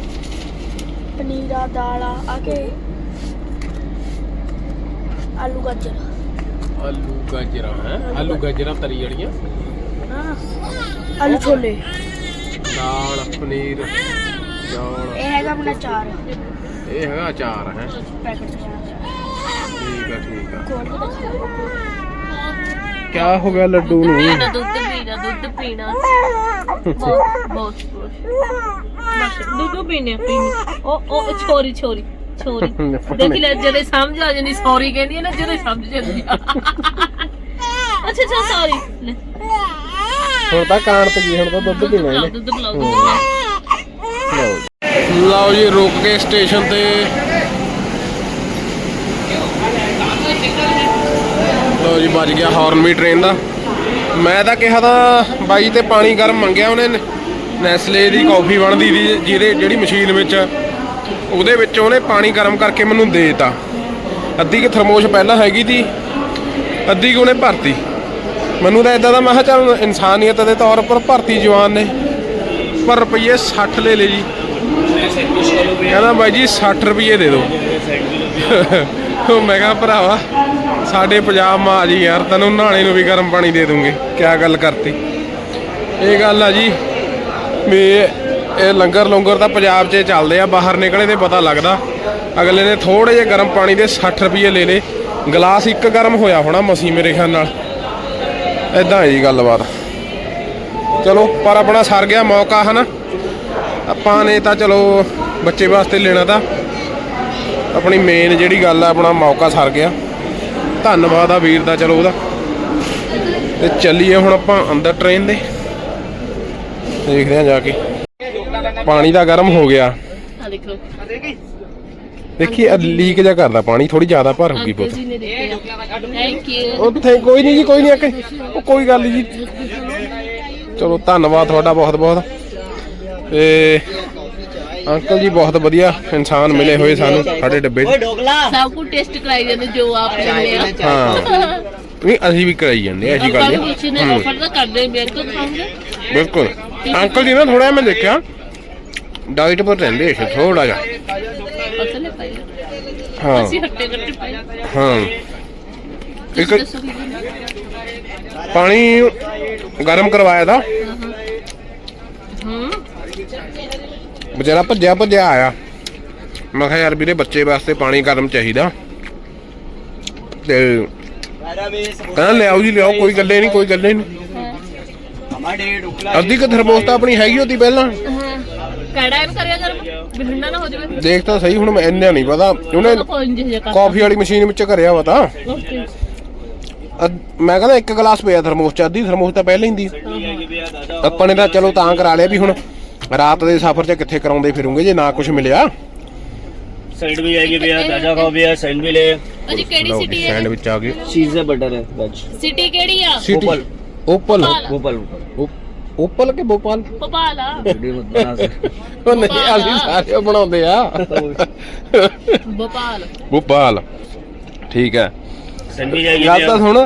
ਪਨੀਰ ਆ ਦਾਲ ਆ ਆ ਕੇ ਆਲੂ ਗਾਜਰ। ਆਲੂ ਗਾਜਰਾਂ ਹੈ? ਆਲੂ ਗਾਜਰਾਂ। ਤਰੀ ਜੜੀਆਂ ਹਾਂ। ਆਲੂ ਛੋਲੇ। ਦਾਲ ਪਨੀਰ ਚੌਲ। ਇਹ ਹੈਗਾ ਆਪਣਾ ਚਾਰ। ਇਹ ਹੈਗਾ ਅਚਾਰ ਹੈ। ਪੈਕਟ ਠੀਕ ਆ ਠੀਕ ਆ। ਕੋਲ ਕੇ ਹੋ ਗਿਆ ਲੱਡੂ ਨੂੰ? ਦੁੱਧ ਪੀਣਾ ਦੁੱਧ ਪੀਣਾ। ਬਹੁਤ ਬਹੁਤ। ਬਸ ਦੁੱਧ ਪੀਣੇ ਪੀਣੇ ਉਹ ਉਹ ਛੋਰੀ ਛੋਰੀ ਛੋਰੀ। ਦੇਖ ਲੈ ਜਦੋਂ ਸਮਝ ਆ ਜਾਂਦੀ ਸੌਰੀ ਕਹਿੰਦੀ ਹੈ ਨਾ ਜਦੋਂ ਸਮਝ ਜਾਂਦੀ ਆ। ਅੱਛਾ ਅੱਛਾ ਸੌਰੀ। ਹੁਣ ਤਾਂ ਕਾਣ ਤੇ ਗਈ ਹੁਣ ਤਾਂ ਦੁੱਧ ਪੀਣਾ ਇਹਨੇ। ਦੁੱਧ ਪਿਲਾਓ। ਲਓ ਜੀ। ਰੁਕ ਕੇ ਸਟੇਸ਼ਨ ਤੇ। ਲਓ ਜੀ, ਵੱਜ ਗਿਆ ਹਾਰਨ ਵੀ ਟ੍ਰੇਨ ਦਾ। ਮੈਂ ਤਾਂ ਕਿਹਾ ਤਾਂ ਬਾਈ ਤੇ ਪਾਣੀ ਗਰਮ ਮੰਗਿਆ ਉਹਨੇ। ਨੈਸਲੇ ਦੀ ਕਾਫੀ ਬਣਦੀ ਦੀ ਜਿਹਦੇ ਜਿਹੜੀ ਮਸ਼ੀਨ ਵਿੱਚ ਉਹਦੇ ਵਿੱਚ ਉਹਨੇ ਪਾਣੀ ਗਰਮ ਕਰਕੇ ਮੈਨੂੰ ਦੇ ਦਿੱਤਾ। ਅੱਧੀ ਕਿ ਥਰਮੋਸ਼ ਪਹਿਲਾਂ ਹੈਗੀ ਤੀ ਅੱਧੀ ਕਿ ਉਹਨੇ ਭਰਤੀ। ਮੈਨੂੰ ਤਾਂ ਇਦਾਂ ਦਾ ਮੈਂ ਕਿਹਾ ਚੱਲ ਇਨਸਾਨੀਅਤ ਦੇ ਤੌਰ ਉੱਪਰ ਭਰਤੀ ਜਵਾਨ ਨੇ। ਪਰ ਰੁਪਈਏ 60 ਲੈ ਲਏ ਜੀ। ਕਹਿੰਦਾ ਬਾਈ ਜੀ 60 ਰੁਪਈਏ ਦੇ ਦਿਓ। ਮੈਂ ਕਿਹਾ, ਭਰਾਵਾ, ਸਾਡੇ ਪੰਜਾਬ ਮਾ ਆ ਜੀ ਯਾਰ, ਤੈਨੂੰ ਨਹਾਣੇ ਨੂੰ ਵੀ ਗਰਮ ਪਾਣੀ ਦੇ ਦੂੰਗੇ। ਕਿਆ ਗੱਲ ਕਰਤੀ। ਇਹ ਗੱਲ ਆ ਜੀ, ਵੀ ਇਹ ਲੰਗਰ ਲੰਗਰ ਤਾਂ ਪੰਜਾਬ 'ਚ ਚੱਲਦੇ ਆ, ਬਾਹਰ ਨਿਕਲੇ ਤੇ ਪਤਾ ਲੱਗਦਾ। ਅਗਲੇ ਨੇ ਥੋੜੇ ਜਿਹੇ ਗਰਮ ਪਾਣੀ ਦੇ 60 ਰੁਪਏ ਲੈ ਲਏ। ਗਲਾਸ ਇੱਕ ਗਰਮ ਹੋਇਆ ਹੋਣਾ ਮਸੀ ਮੇਰੇ ਖਿਆਲ ਨਾਲ। ਇਦਾਂ ਹੈ ਜੀ ਗੱਲਬਾਤ। ਚਲੋ, ਪਰ ਆਪਣਾ ਸਰ ਗਿਆ ਮੌਕਾ, ਹਨਾ? ਆਪਾਂ ਨੇ ਤਾਂ ਚਲੋ ਬੱਚੇ ਵਾਸਤੇ ਲੈਣਾ ਤਾਂ। ਆਪਣੀ ਮੇਨ ਜਿਹੜੀ ਗੱਲ ਆ ਆਪਣਾ ਮੌਕਾ ਸਰ ਗਿਆ। ਧੰਨਵਾਦ ਆ ਵੀਰ ਦਾ ਚਲੋ ਉਹਦਾ। ਤੇ ਚੱਲੀਏ ਹੁਣ ਆਪਾਂ ਅੰਦਰ ਟ੍ਰੇਨ ਦੇ ਦੇਖਦੇ ਆ ਜਾ ਕੇ। ਪਾਣੀ ਦਾ ਗਰਮ ਹੋ ਗਿਆ। ਆ ਦੇਖੋ। ਦੇਖੀ ਲੀਕ ਜਾ ਕਰਦਾ ਪਾਣੀ ਥੋੜੀ ਜ਼ਿਆਦਾ ਭਰ ਹੋ ਗਈ ਦਿੱਤੇ ਥੈਂਕ ਯੂ ਉੱਥੇ ਕੋਈ ਨਹੀਂ ਜੀ ਕੋਈ ਨਹੀਂ ਆ ਕੇ ਉਹ ਕੋਈ ਗੱਲ ਨਹੀਂ ਜੀ। ਚਲੋ ਧੰਨਵਾਦ ਤੁਹਾਡਾ ਬਹੁਤ ਬਹੁਤ ਤੇ ਅੰਕਲ ਜੀ ਬਹੁਤ ਵਧੀਆ ਇਨਸਾਨ ਮਿਲੇ ਹੋਏ ਸਾਨੂੰ ਸਾਡੇ ਡੱਬੇ 'ਚ। ਸਭ ਕੁਝ ਟੈਸਟ ਕਰਾਈ ਜਾਂਦੇ ਜੋ ਆਪ ਲੈਂਦੇ ਆ। ਹਾਂ। ਨਹੀਂ ਅਸੀਂ ਵੀ ਕਰਾਈ ਜਾਂਦੇ ਆ, ਐਸੀ ਗੱਲ ਨਹੀਂ। ਕੁਛ ਨੇ ਆਫਰ ਤਾਂ ਕਰਦੇ ਮੇਰੇ ਤੋਂ ਖਾਓਗੇ ਬਿਲਕੁਲ। ਅੰਕਲ ਜੀ ਨਾ ਥੋੜਾ ਮੈਂ ਦੇਖਿਆ ਡਾਈਟ ਪਰ ਰਹਿੰਦੇ ਇਸ ਥੋੜਾ ਜਿਹਾ। ਹਾਂ। ਅਸੀਂ ਹੱਟੇ ਕੱਟੇ ਪਏ ਹਾਂ। ਇੱਕ ਦੱਸੋ ਕੀ ਕਰਨਾ? ਪਾਣੀ ਗਰਮ ਕਰਵਾਇਆ ਦਾ ਵਿਚਾਰਾ ਭੱਜਿਆ ਭੱਜਿਆ ਆਇਆ। ਮੈਂ ਕਿਹਾ ਯਾਰ ਵੀਰੇ ਬੱਚੇ ਵਾਸਤੇ ਪਾਣੀ ਗਰਮ ਚਾਹੀਦਾ। ਤੇ ਕਹਿੰਦਾ ਲਿਆਓ ਜੀ ਲਿਆਓ ਕੋਈ ਗੱਲੇ ਨਹੀਂ ਕੋਈ ਗੱਲੇ ਨਹੀਂ। ਅੱਧੀ ਕ ਥਰਮੋਸ ਤਾਂ ਆਪਣੀ ਹੈਗੀ ਹੁੰਦੀ ਪਹਿਲਾਂ। ਕੜਾ ਇਹਨੂੰ ਕਰਿਆ ਕਰ ਬਿਹੰਨਾ ਨਾ ਹੋ ਜਾਵੇ। ਦੇਖ ਤਾਂ ਸਹੀ ਹੁਣ ਮੈਂ ਇੰਨਾ ਨਹੀਂ ਪਤਾ। ਉਹਨੇ ਕਾਫੀ ਵਾਲੀ ਮਸ਼ੀਨ ਵਿੱਚ ਕਰਿਆ ਵਾ ਤਾਂ। ਮੈਂ ਕਹਿੰਦਾ ਇੱਕ ਗਲਾਸ ਪਿਆ ਥਰਮੋਸ ਚ ਅੱਧੀ ਥਰਮੋਸ ਤਾਂ ਪਹਿਲਾਂ ਹੀ ਹੁੰਦੀ। ਆਪਾਂ ਨੇ ਤਾਂ ਚਲੋ ਤਾਂ ਕਰਾ ਲਿਆ ਵੀ ਹੁਣ। ਰਾਤ ਦੇ ਸਫ਼ਰ 'ਚ ਕਿੱਥੇ ਕਰਾਉਂਦੇ ਫਿਰੂਗੇ ਜੇ ਨਾ ਕੁਝ ਮਿਲਿਆ साइड भी आएगी भैया ताजा खाओ भैया सैंडविच है ਅਜੀ ਕਿਹੜੀ ਸਿਟੀ ਹੈ ਸੈਂਡਵਿਚ ਆ ਗਏ चीज है बटर है वेज ਸਿਟੀ ਕਿਹੜੀ ਆ city opal Bhopal Bhopal ਓਪ- opal ਕੇ ਭੋਪਾਲ ਭੋਪਾਲ ਆ वीडियो मत बना सर ਉਹ ਨਹੀਂ ਅਸੀਂ ਸਾਰੇ ਬਣਾਉਂਦੇ ਆ ਭੋਪਾਲ ਭੋਪਾਲ ਠੀਕ ਹੈ सैंडविच आएगी ਗੱਲ ਤਾਂ ਸੁਣ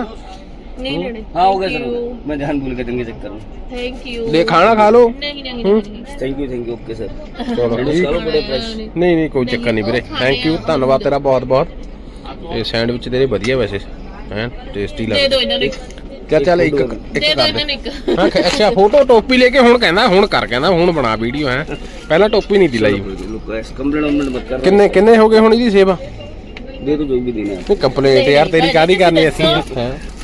ਨਹੀਂ ਲੈਣੇ हाँ हो गया सर मैं ध्यान भूल के देंगे चेक करूँ ਥੈਂਕ ਯੂ ਲੈ ਖਾਣਾ ਖਾ ਲਓ ਨਹੀਂ ਨਹੀਂ ਨਹੀਂ thank you thank you okay sir ਚਲੋ ਠੀਕ चलो बड़े फ्रेश ਨਹੀਂ ਨਹੀਂ ਕੋਈ ਚੱਕਰ ਨਹੀਂ ਵੀਰੇ ਥੈਂਕ ਯੂ ਧੰਨਵਾਦ ਤੇਰਾ ਬਹੁਤ ਬਹੁਤ ਇਹ ਸੈਂਡਵਿਚ ਤੇਰੇ ਵਧੀਆ ਵੈਸੇ ਹੈ ਟੇਸਟੀ ਦੇ ਲੱਗਦਾ ਦਿਓ ਇਹਨਾਂ ਨੂੰ ਇੱਕ। ਚੱਲ ਚੱਲ ਇੱਕ ਇੱਕ ਦੇ ਦਿਓ ਕਰ ਇਹਨਾਂ ਦੇ ਨੂੰ ਇੱਕ ਹਾਂ ਖ- ਅੱਛਾ ਫੋਟੋ ਟੋਪੀ ਲੈ ਕੇ ਹੁਣ ਕਹਿੰਦਾ ਹੁਣ ਕਰ ਕਹਿੰਦਾ ਹੁਣ ਬਣਾ ਵੀਡੀਓ ਹੈ ਪਹਿਲਾਂ ਟੋਪੀ ਨਹੀਂ ਦੀ ਲਾਈ लुक कंप्लेंट वम्प्लेंट मत कर ਕਿੰਨੇ ਕਿੰਨੇ ਹੋ ਗਏ ਹੁਣ ਇਹਦੀ ਸੇਵਾ दे दो जो भी देना है ਨਹੀਂ ਕੰਪਲੀਟ ਯਾਰ ਤੇਰੀ ਕਾਦੀ ਕਰਨੀ ਅਸੀਂ ਹੈ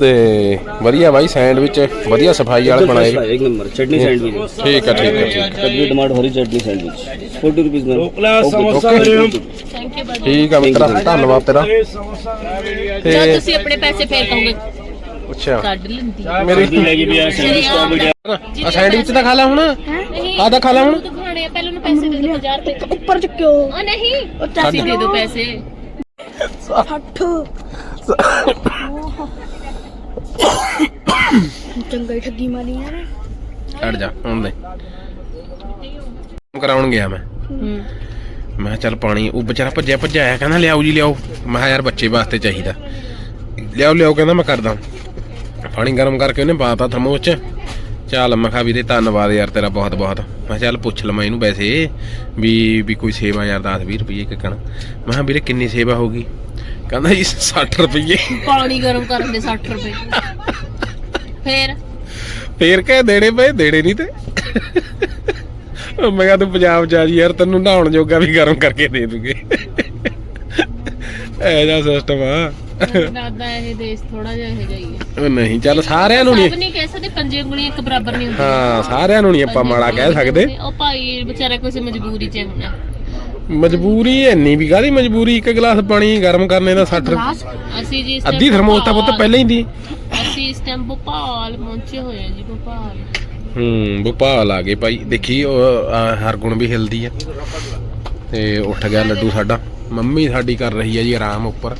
ਤੇ ਵਧੀਆ ਬਾਈ ਸੈਂਡਵਿਚ ਵਧੀਆ ਸਫ਼ਾਈ ਵਾਲੇ ਬਣਾਏ। ਇੱਕ ਨੰਬਰ ਚਟਨੀ ਸੈਂਡਵਿਚ। ਠੀਕ ਆ ਠੀਕ ਆ ਠੀਕ ਕੱਦੂ ਟਮਾਟਰ ਹਰੀ ਚਟਨੀ ਸੈਂਡਵਿਚ। 40 ਰੁਪਏ ਨਾਲ। Dhokla samosa thank you bye ਠੀਕ ਆ। ਮਿੱਤਰਾ ਧੰਨਵਾਦ ਤੇਰਾ। ਜਦ ਤੁਸੀਂ ਆਪਣੇ ਪੈਸੇ ਫੇਰ ਕਹੋਗੇ ਅੱਛਾ। ਕੱਢ ਲੈਂਦੀ ਮੇਰੀ ਲੱਗੀ ਵੀ ਆ ਸੈਂਡਵਿਚ ਆ ਸੈਂਡਵਿਚ ਤਾਂ ਖਾ ਲੈ ਹੁਣ। ਆ ਦਾ ਖਾ ਲੈ ਹੁਣ। ਖਾਣੇ ਆ ਪਹਿਲਾਂ ਨੂੰ ਪੈਸੇ ਦੇ ਦੋ 1000 ਰੁਪਏ। ਉੱਪਰ ਚ ਕਿਉਂ ਆ ਨਹੀਂ ਉਹ ਚਾਚੀ ਦੇ ਦੋ ਪੈਸੇ। 60 ਚੰਗਾ ਹੀ ਠੱਗੀ ਮਾਰੀ ਯਾਰ ਛੱਡ ਜਾ ਹੁਣ ਦੇ ਕਰਾਉਣ ਗਿਆ ਮੈਂ। ਹੂੰ। ਮੈਂ ਚੱਲ ਪਾਣੀ ਉਹ ਵਿਚਾਰਾ ਭੱਜਿਆ ਭੱਜਿਆ ਆਇਆ ਕਹਿੰਦਾ ਲਿਆਓ ਜੀ ਲਿਆਓ। ਮੈਂ ਕਿਹਾ ਯਾਰ ਬੱਚੇ ਵਾਸਤੇ ਚਾਹੀਦਾ। ਲਿਆਓ ਲਿਆਓ ਕਹਿੰਦਾ ਮੈਂ ਕਰਦਾ। ਪਾਣੀ ਗਰਮ ਕਰਕੇ ਉਹਨੇ ਪਾਤਾ ਥਰਮੋਸ ਚ। ਚੱਲ ਮੈਂ ਕਿਹਾ ਵੀਰੇ ਧੰਨਵਾਦ ਯਾਰ ਤੇਰਾ ਬਹੁਤ ਬਹੁਤ। ਮੈਂ ਚੱਲ ਪੁੱਛ ਲਵਾਂ ਇਹਨੂੰ ਵੈਸੇ ਵੀ ਵੀ ਕੋਈ ਸੇਵਾ ਯਾਰ 10 20 ਰੁਪਏ ਕਿਕਣ ਮੈਂ ਕਿਹਾ ਵੀਰੇ ਕਿੰਨੀ ਸੇਵਾ ਹੋਗੀ ਕਹਿੰਦਾ ਜੀ 60 ਰੁਪਏ ਪਾਣੀ ਗਰਮ ਕਰਨ ਦੇ 60 ਰੁਪਏ। ਫੇਰ? ਫੇਰ ਕਹੇ ਦੇਣੇ ਪਏ ਦੇਣੇ ਨਹੀਂ ਤੇ। ਮੈਂ ਕਿਹਾ ਤੂੰ ਪੰਜਾਬ ਚ ਆ ਜੀ ਯਾਰ ਤੈਨੂੰ ਨਹਾਉਣ ਜੋਗਾ ਵੀ ਗਰਮ ਕਰਕੇ ਦੇ ਦੂਗੇ। ਇਹ ਜਿਹਾ ਸਿਸਟਮ ਆ। ਲੱਗਦਾ ਇਹ ਦੇਸ਼ ਥੋੜਾ ਜਿਹਾ ਇਹ ਜਾਈ ਹੈ ਉਹ ਨਹੀਂ ਚੱਲ ਸਾਰਿਆਂ ਨੂੰ ਸਭ ਨਹੀਂ ਕਹਿ ਸਕਦੇ ਪੰਜੇ ਉਂਗਲੀਆਂ ਇੱਕ ਬਰਾਬਰ ਨਹੀਂ ਹੁੰਦੀਆਂ। ਹਾਂ ਸਾਰਿਆਂ ਨੂੰ ਨਹੀਂ ਆਪਾਂ ਮਾੜਾ ਕਹਿ ਸਕਦੇ। ਉਹ ਭਾਈ ਵਿਚਾਰਾ ਕਿਸੇ ਮਜਬੂਰੀ 'ਚ ਹੋਣਾ। ਮਜਬੂਰੀ ਇੰਨੀ ਵੀ ਕਾਹਦੀ ਮਜਬੂਰੀ? ਇੱਕ ਗਲਾਸ ਪਾਣੀ ਗਰਮ ਕਰਨੇ ਦਾ 60 ਰੁਪਏ। ਅਸੀਂ ਜੀ ਇਸ ਅੱਧੀ ਥਰਮੋਸ ਤਾਂ ਪੁੱਤ ਭੋਪਾਲ- ਪਹਿਲਾਂ ਹੀ ਦੀ। ਅਸੀਂ ਇਸ ਟਾਈਮ ਭੋਪਾਲ ਪਹੁੰਚੇ ਹੋਏ ਆ ਜੀ ਭੋਪਾਲ। ਹੂੰ ਭੋਪਾਲ ਆ ਗਏ ਭਾਈ। ਦੇਖੀ ਉਹ ਆ, ਹਰਗੁਣ ਵੀ ਹਿਲਦੀ ਆ। ਤੇ ਉੱਠ ਗਿਆ ਲੱਡੂ ਸਾਡਾ। ਮੰਮੀ ਸਾਡੀ ਕਰ ਰਹੀ ਹੈ ਜੀ ਆਰਾਮ ਉੱਪਰ।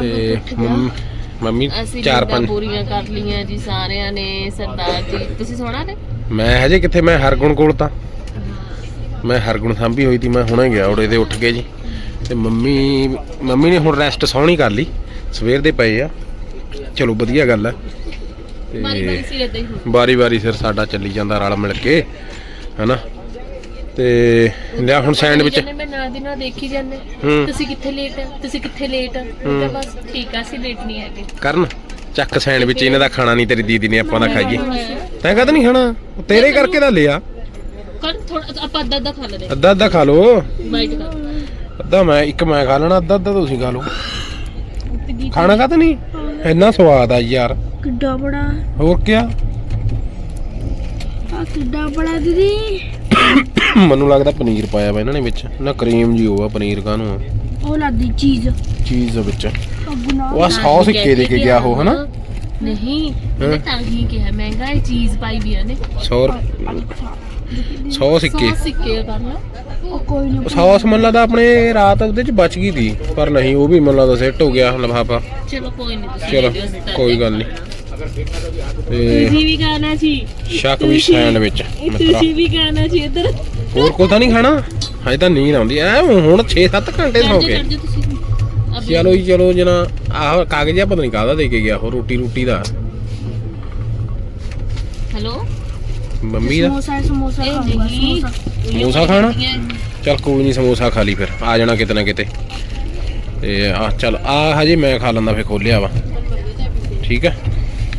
ਤੇ ਮੰਮ- ਮੰਮੀ ਅਸੀਂ ਚਾਰ ਪੰਜ। ਪੂਰੀਆਂ ਕਰ ਲੀਆਂ ਜੀ ਸਾਰਿਆਂ ਨੇ ਸਰਦਾਰ ਜੀ। ਤੁਸੀਂ ਸੋਣਾ ਤੇ? ਮੈਂ ਹਜੇ ਕਿੱਥੇ? ਮੈਂ ਹਰਗੁਣ ਕੋਲ ਤਾਂ। ਮੈਂ ਹਰਗੁਣ ਸਾਂਭੀ ਹੋਈ ਤੀ ਮੈਂ ਹੁਣੇ ਗਿਆ ਉਹਦੇ ਤੇ ਉੱਠ ਕੇ ਜੀ। ਤੇ ਮੰਮੀ ਮੰਮੀ ਨੇ ਹੁਣ ਰੈਸਟ ਸੌਣੀ ਕਰ ਲਈ ਸਵੇਰ ਦੇ ਪਏ ਆ। ਚਲੋ ਵਧੀਆ ਗੱਲ ਮਾਰੀ ਤੇ। ਵਾਰੀ ਵਾਰੀ ਸਿਰ ਸਾਡਾ ਚੱਲੀ ਜਾਂਦਾ ਰਲ ਮਿਲ ਕੇ ਹਨਾ। ਤੇ ਲਿਆ ਹੁਣ ਸੈਂਡਵਿਚ ਮੈਂ ਨਾਲ ਦੀ ਨਾਲ ਦੇਖੀ ਜਾਂਦੇ। ਤੁਸੀਂ ਕਿੱਥੇ ਲੇਟ ਆ? ਤੁਸੀਂ ਕਿੱਥੇ ਲੇਟ ਆ? ਮੈਂ ਬਸ ਠੀਕ ਆ ਅਸੀਂ ਲੇਟ ਨਹੀਂ ਹੈਗੇ। ਕਰਨ ਚੱਕ ਸੈਂਡਵਿਚ ਇਹਨਾਂ ਦਾ ਖਾਣਾ ਨਹੀਂ ਤੇਰੀ ਦੀਦੀ ਨੇ ਆਪਾਂ ਦਾ ਖਾਈਏ। ਤੈਂ ਕਦ ਨਹੀਂ ਖਾਣਾ? ਤੇਰੇ ਕਰਕੇ ਤਾਂ ਲਿਆ। ਕਰ ਥੋੜਾ ਆਪਾਂ ਅੱਧਾ ਅੱਧਾ ਖਾ ਲੈਂਦੇ ਅੱਧਾ ਅੱਧਾ ਖਾ ਲਓ। ਬਾਈਟ ਕਰ ਅੱਧਾ ਮੈਂ ਇੱਕ ਮੈਂ ਖਾ ਲੈਣਾ ਅੱਧਾ ਅੱਧਾ ਤੁਸੀਂ ਖਾ ਲਓ। ਖਾਣਾ ਕਦ ਨਹੀਂ? ਇੰਨਾ ਸਵਾਦ ਆ ਯਾਰ। ਕਿੱਡਾ ਬੜਾ। ਹੋਰ ਕੀ ਆ ਕਿੱਡਾ ਬੜਾ ਦੀਦੀ। ਮੈਨੂੰ ਲੱਗਦਾ ਪਨੀਰ ਪਾਇਆ ਵਾ ਇਹਨਾਂ ਨੇ ਵਿੱਚ। ਨਾ ਕਰੀਮ ਜੀ ਉਹ ਆ ਪਨੀਰ ਕਾਹਨੂੰ ਆ? ਉਹ ਲਾਦੀ ਚੀਜ਼। ਚੀਜ਼ ਵਿੱਚ। ਨਾ ਉਹ ਸੌਸ ਕੇ ਦੇ ਕੇ ਗਿਆ ਉਹ ਹਨਾ? ਨਹੀਂ ਉਹਨੇ ਤਾਂ ਹੀ ਕਿਹਾ ਮਹਿੰਗਾ ਇਹ ਚੀਜ਼ ਪਾਈ ਵੀ ਉਹਨੇ। 100 100 ਸਿੱਕੇ। 100 ਸਿੱਕੇ ਕਰ ਲਾ। ਉਹ ਕੋਈ ਨਾ ਸੌਸ ਮਨ ਲੱਗਦਾ ਆਪਣੇ ਰਾਤ ਉਹਦੇ ਚ ਬਚ ਗਈ ਦੀ ਪਰ ਨਹੀਂ ਉਹ ਵੀ ਮਨ ਲੱਗਦਾ ਸੈੱਟ ਹੋ ਗਿਆ ਲਫਾਫਾ। ਚਲੋ ਕੋਈ ਨਹੀਂ ਤੁਸੀਂ ਚਲੋ, videos ਤਾਂ ਕੋਈ ਗੱਲ ਨਹੀਂ। ਤੇ ਤੁਸੀਂ ਵੀ ਗਾਣਾ ਜੀ ਸ਼ੱਕ ਵੀ ਸੈਂਡਵਿਚ ਮਿੱਤਰਾ। ਤੁਸੀਂ ਵੀ ਇੱਧਰ। ਹੋਰ ਕੋਈ ਤਾਂ ਨਹੀਂ ਖਾਣਾ? ਹਜੇ ਤਾਂ ਨੀਂਦ ਆਉਂਦੀ। ਐ ਹੁਣ 6-7 ਘੰਟੇ ਸੌ ਤੁਸੀਂ ਅਭੀ- ਚਲੋ ਜੀ ਚਲੋ ਜਨਾ ਆਹ ਕਾਗਜ਼ ਆ ਪਤਾ ਨਹੀਂ ਕਾਹਦਾ ਦੇ ਕੇ ਗਿਆ ਉਹ ਰੋਟੀ ਰੋਟੀ ਦਾ। ਹੈਲੋ? ਮੰਮੀ ਦਾ। ਸਮੋਸਾ ਹੈ, ਸਮੋਸਾ ਇਹ ਖਾਊਂਗਾ ਨਹੀਂ ਸਮੋਸਾ। ਸਮੋਸਾ ਖਾਣਾ? ਚੱਲ ਕੋਈ ਨਹੀਂ ਸਮੋਸਾ ਖਾ ਲਈ ਫਿਰ। ਆ ਜਾਣਾ ਕਿਤੇ ਨਾ ਕਿਤੇ। ਤੇ ਆ ਚੱਲ ਆ ਹਜੇ ਮੈਂ ਖਾ ਲੈਂਦਾ ਫਿਰ ਖੋਲਿਆ ਵਾ। ਠੀਕ ਹੈ?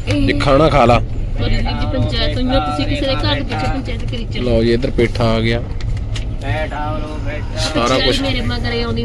ਜੇ ਖਾਣਾ ਖਾ ਲਾ। ਔਰ ਜੀ ਪੰਚਾਇਤ ਤੋਂ ਤੁਸੀਂ ਕਿਸੇ ਦੇ ਘਰ ਦੇ ਪਿੱਛੇ ਪੰਚਾਇਤ ਕਰੀ ਚਲੋ। ਲਓ ਜੀ ਇੱਧਰ ਪੇਠਾ ਆ ਗਿਆ। ਸਾਰਾ ਕੁਝ ਮੇਰੇ ਮਗਰ ਆਉਂਦੀ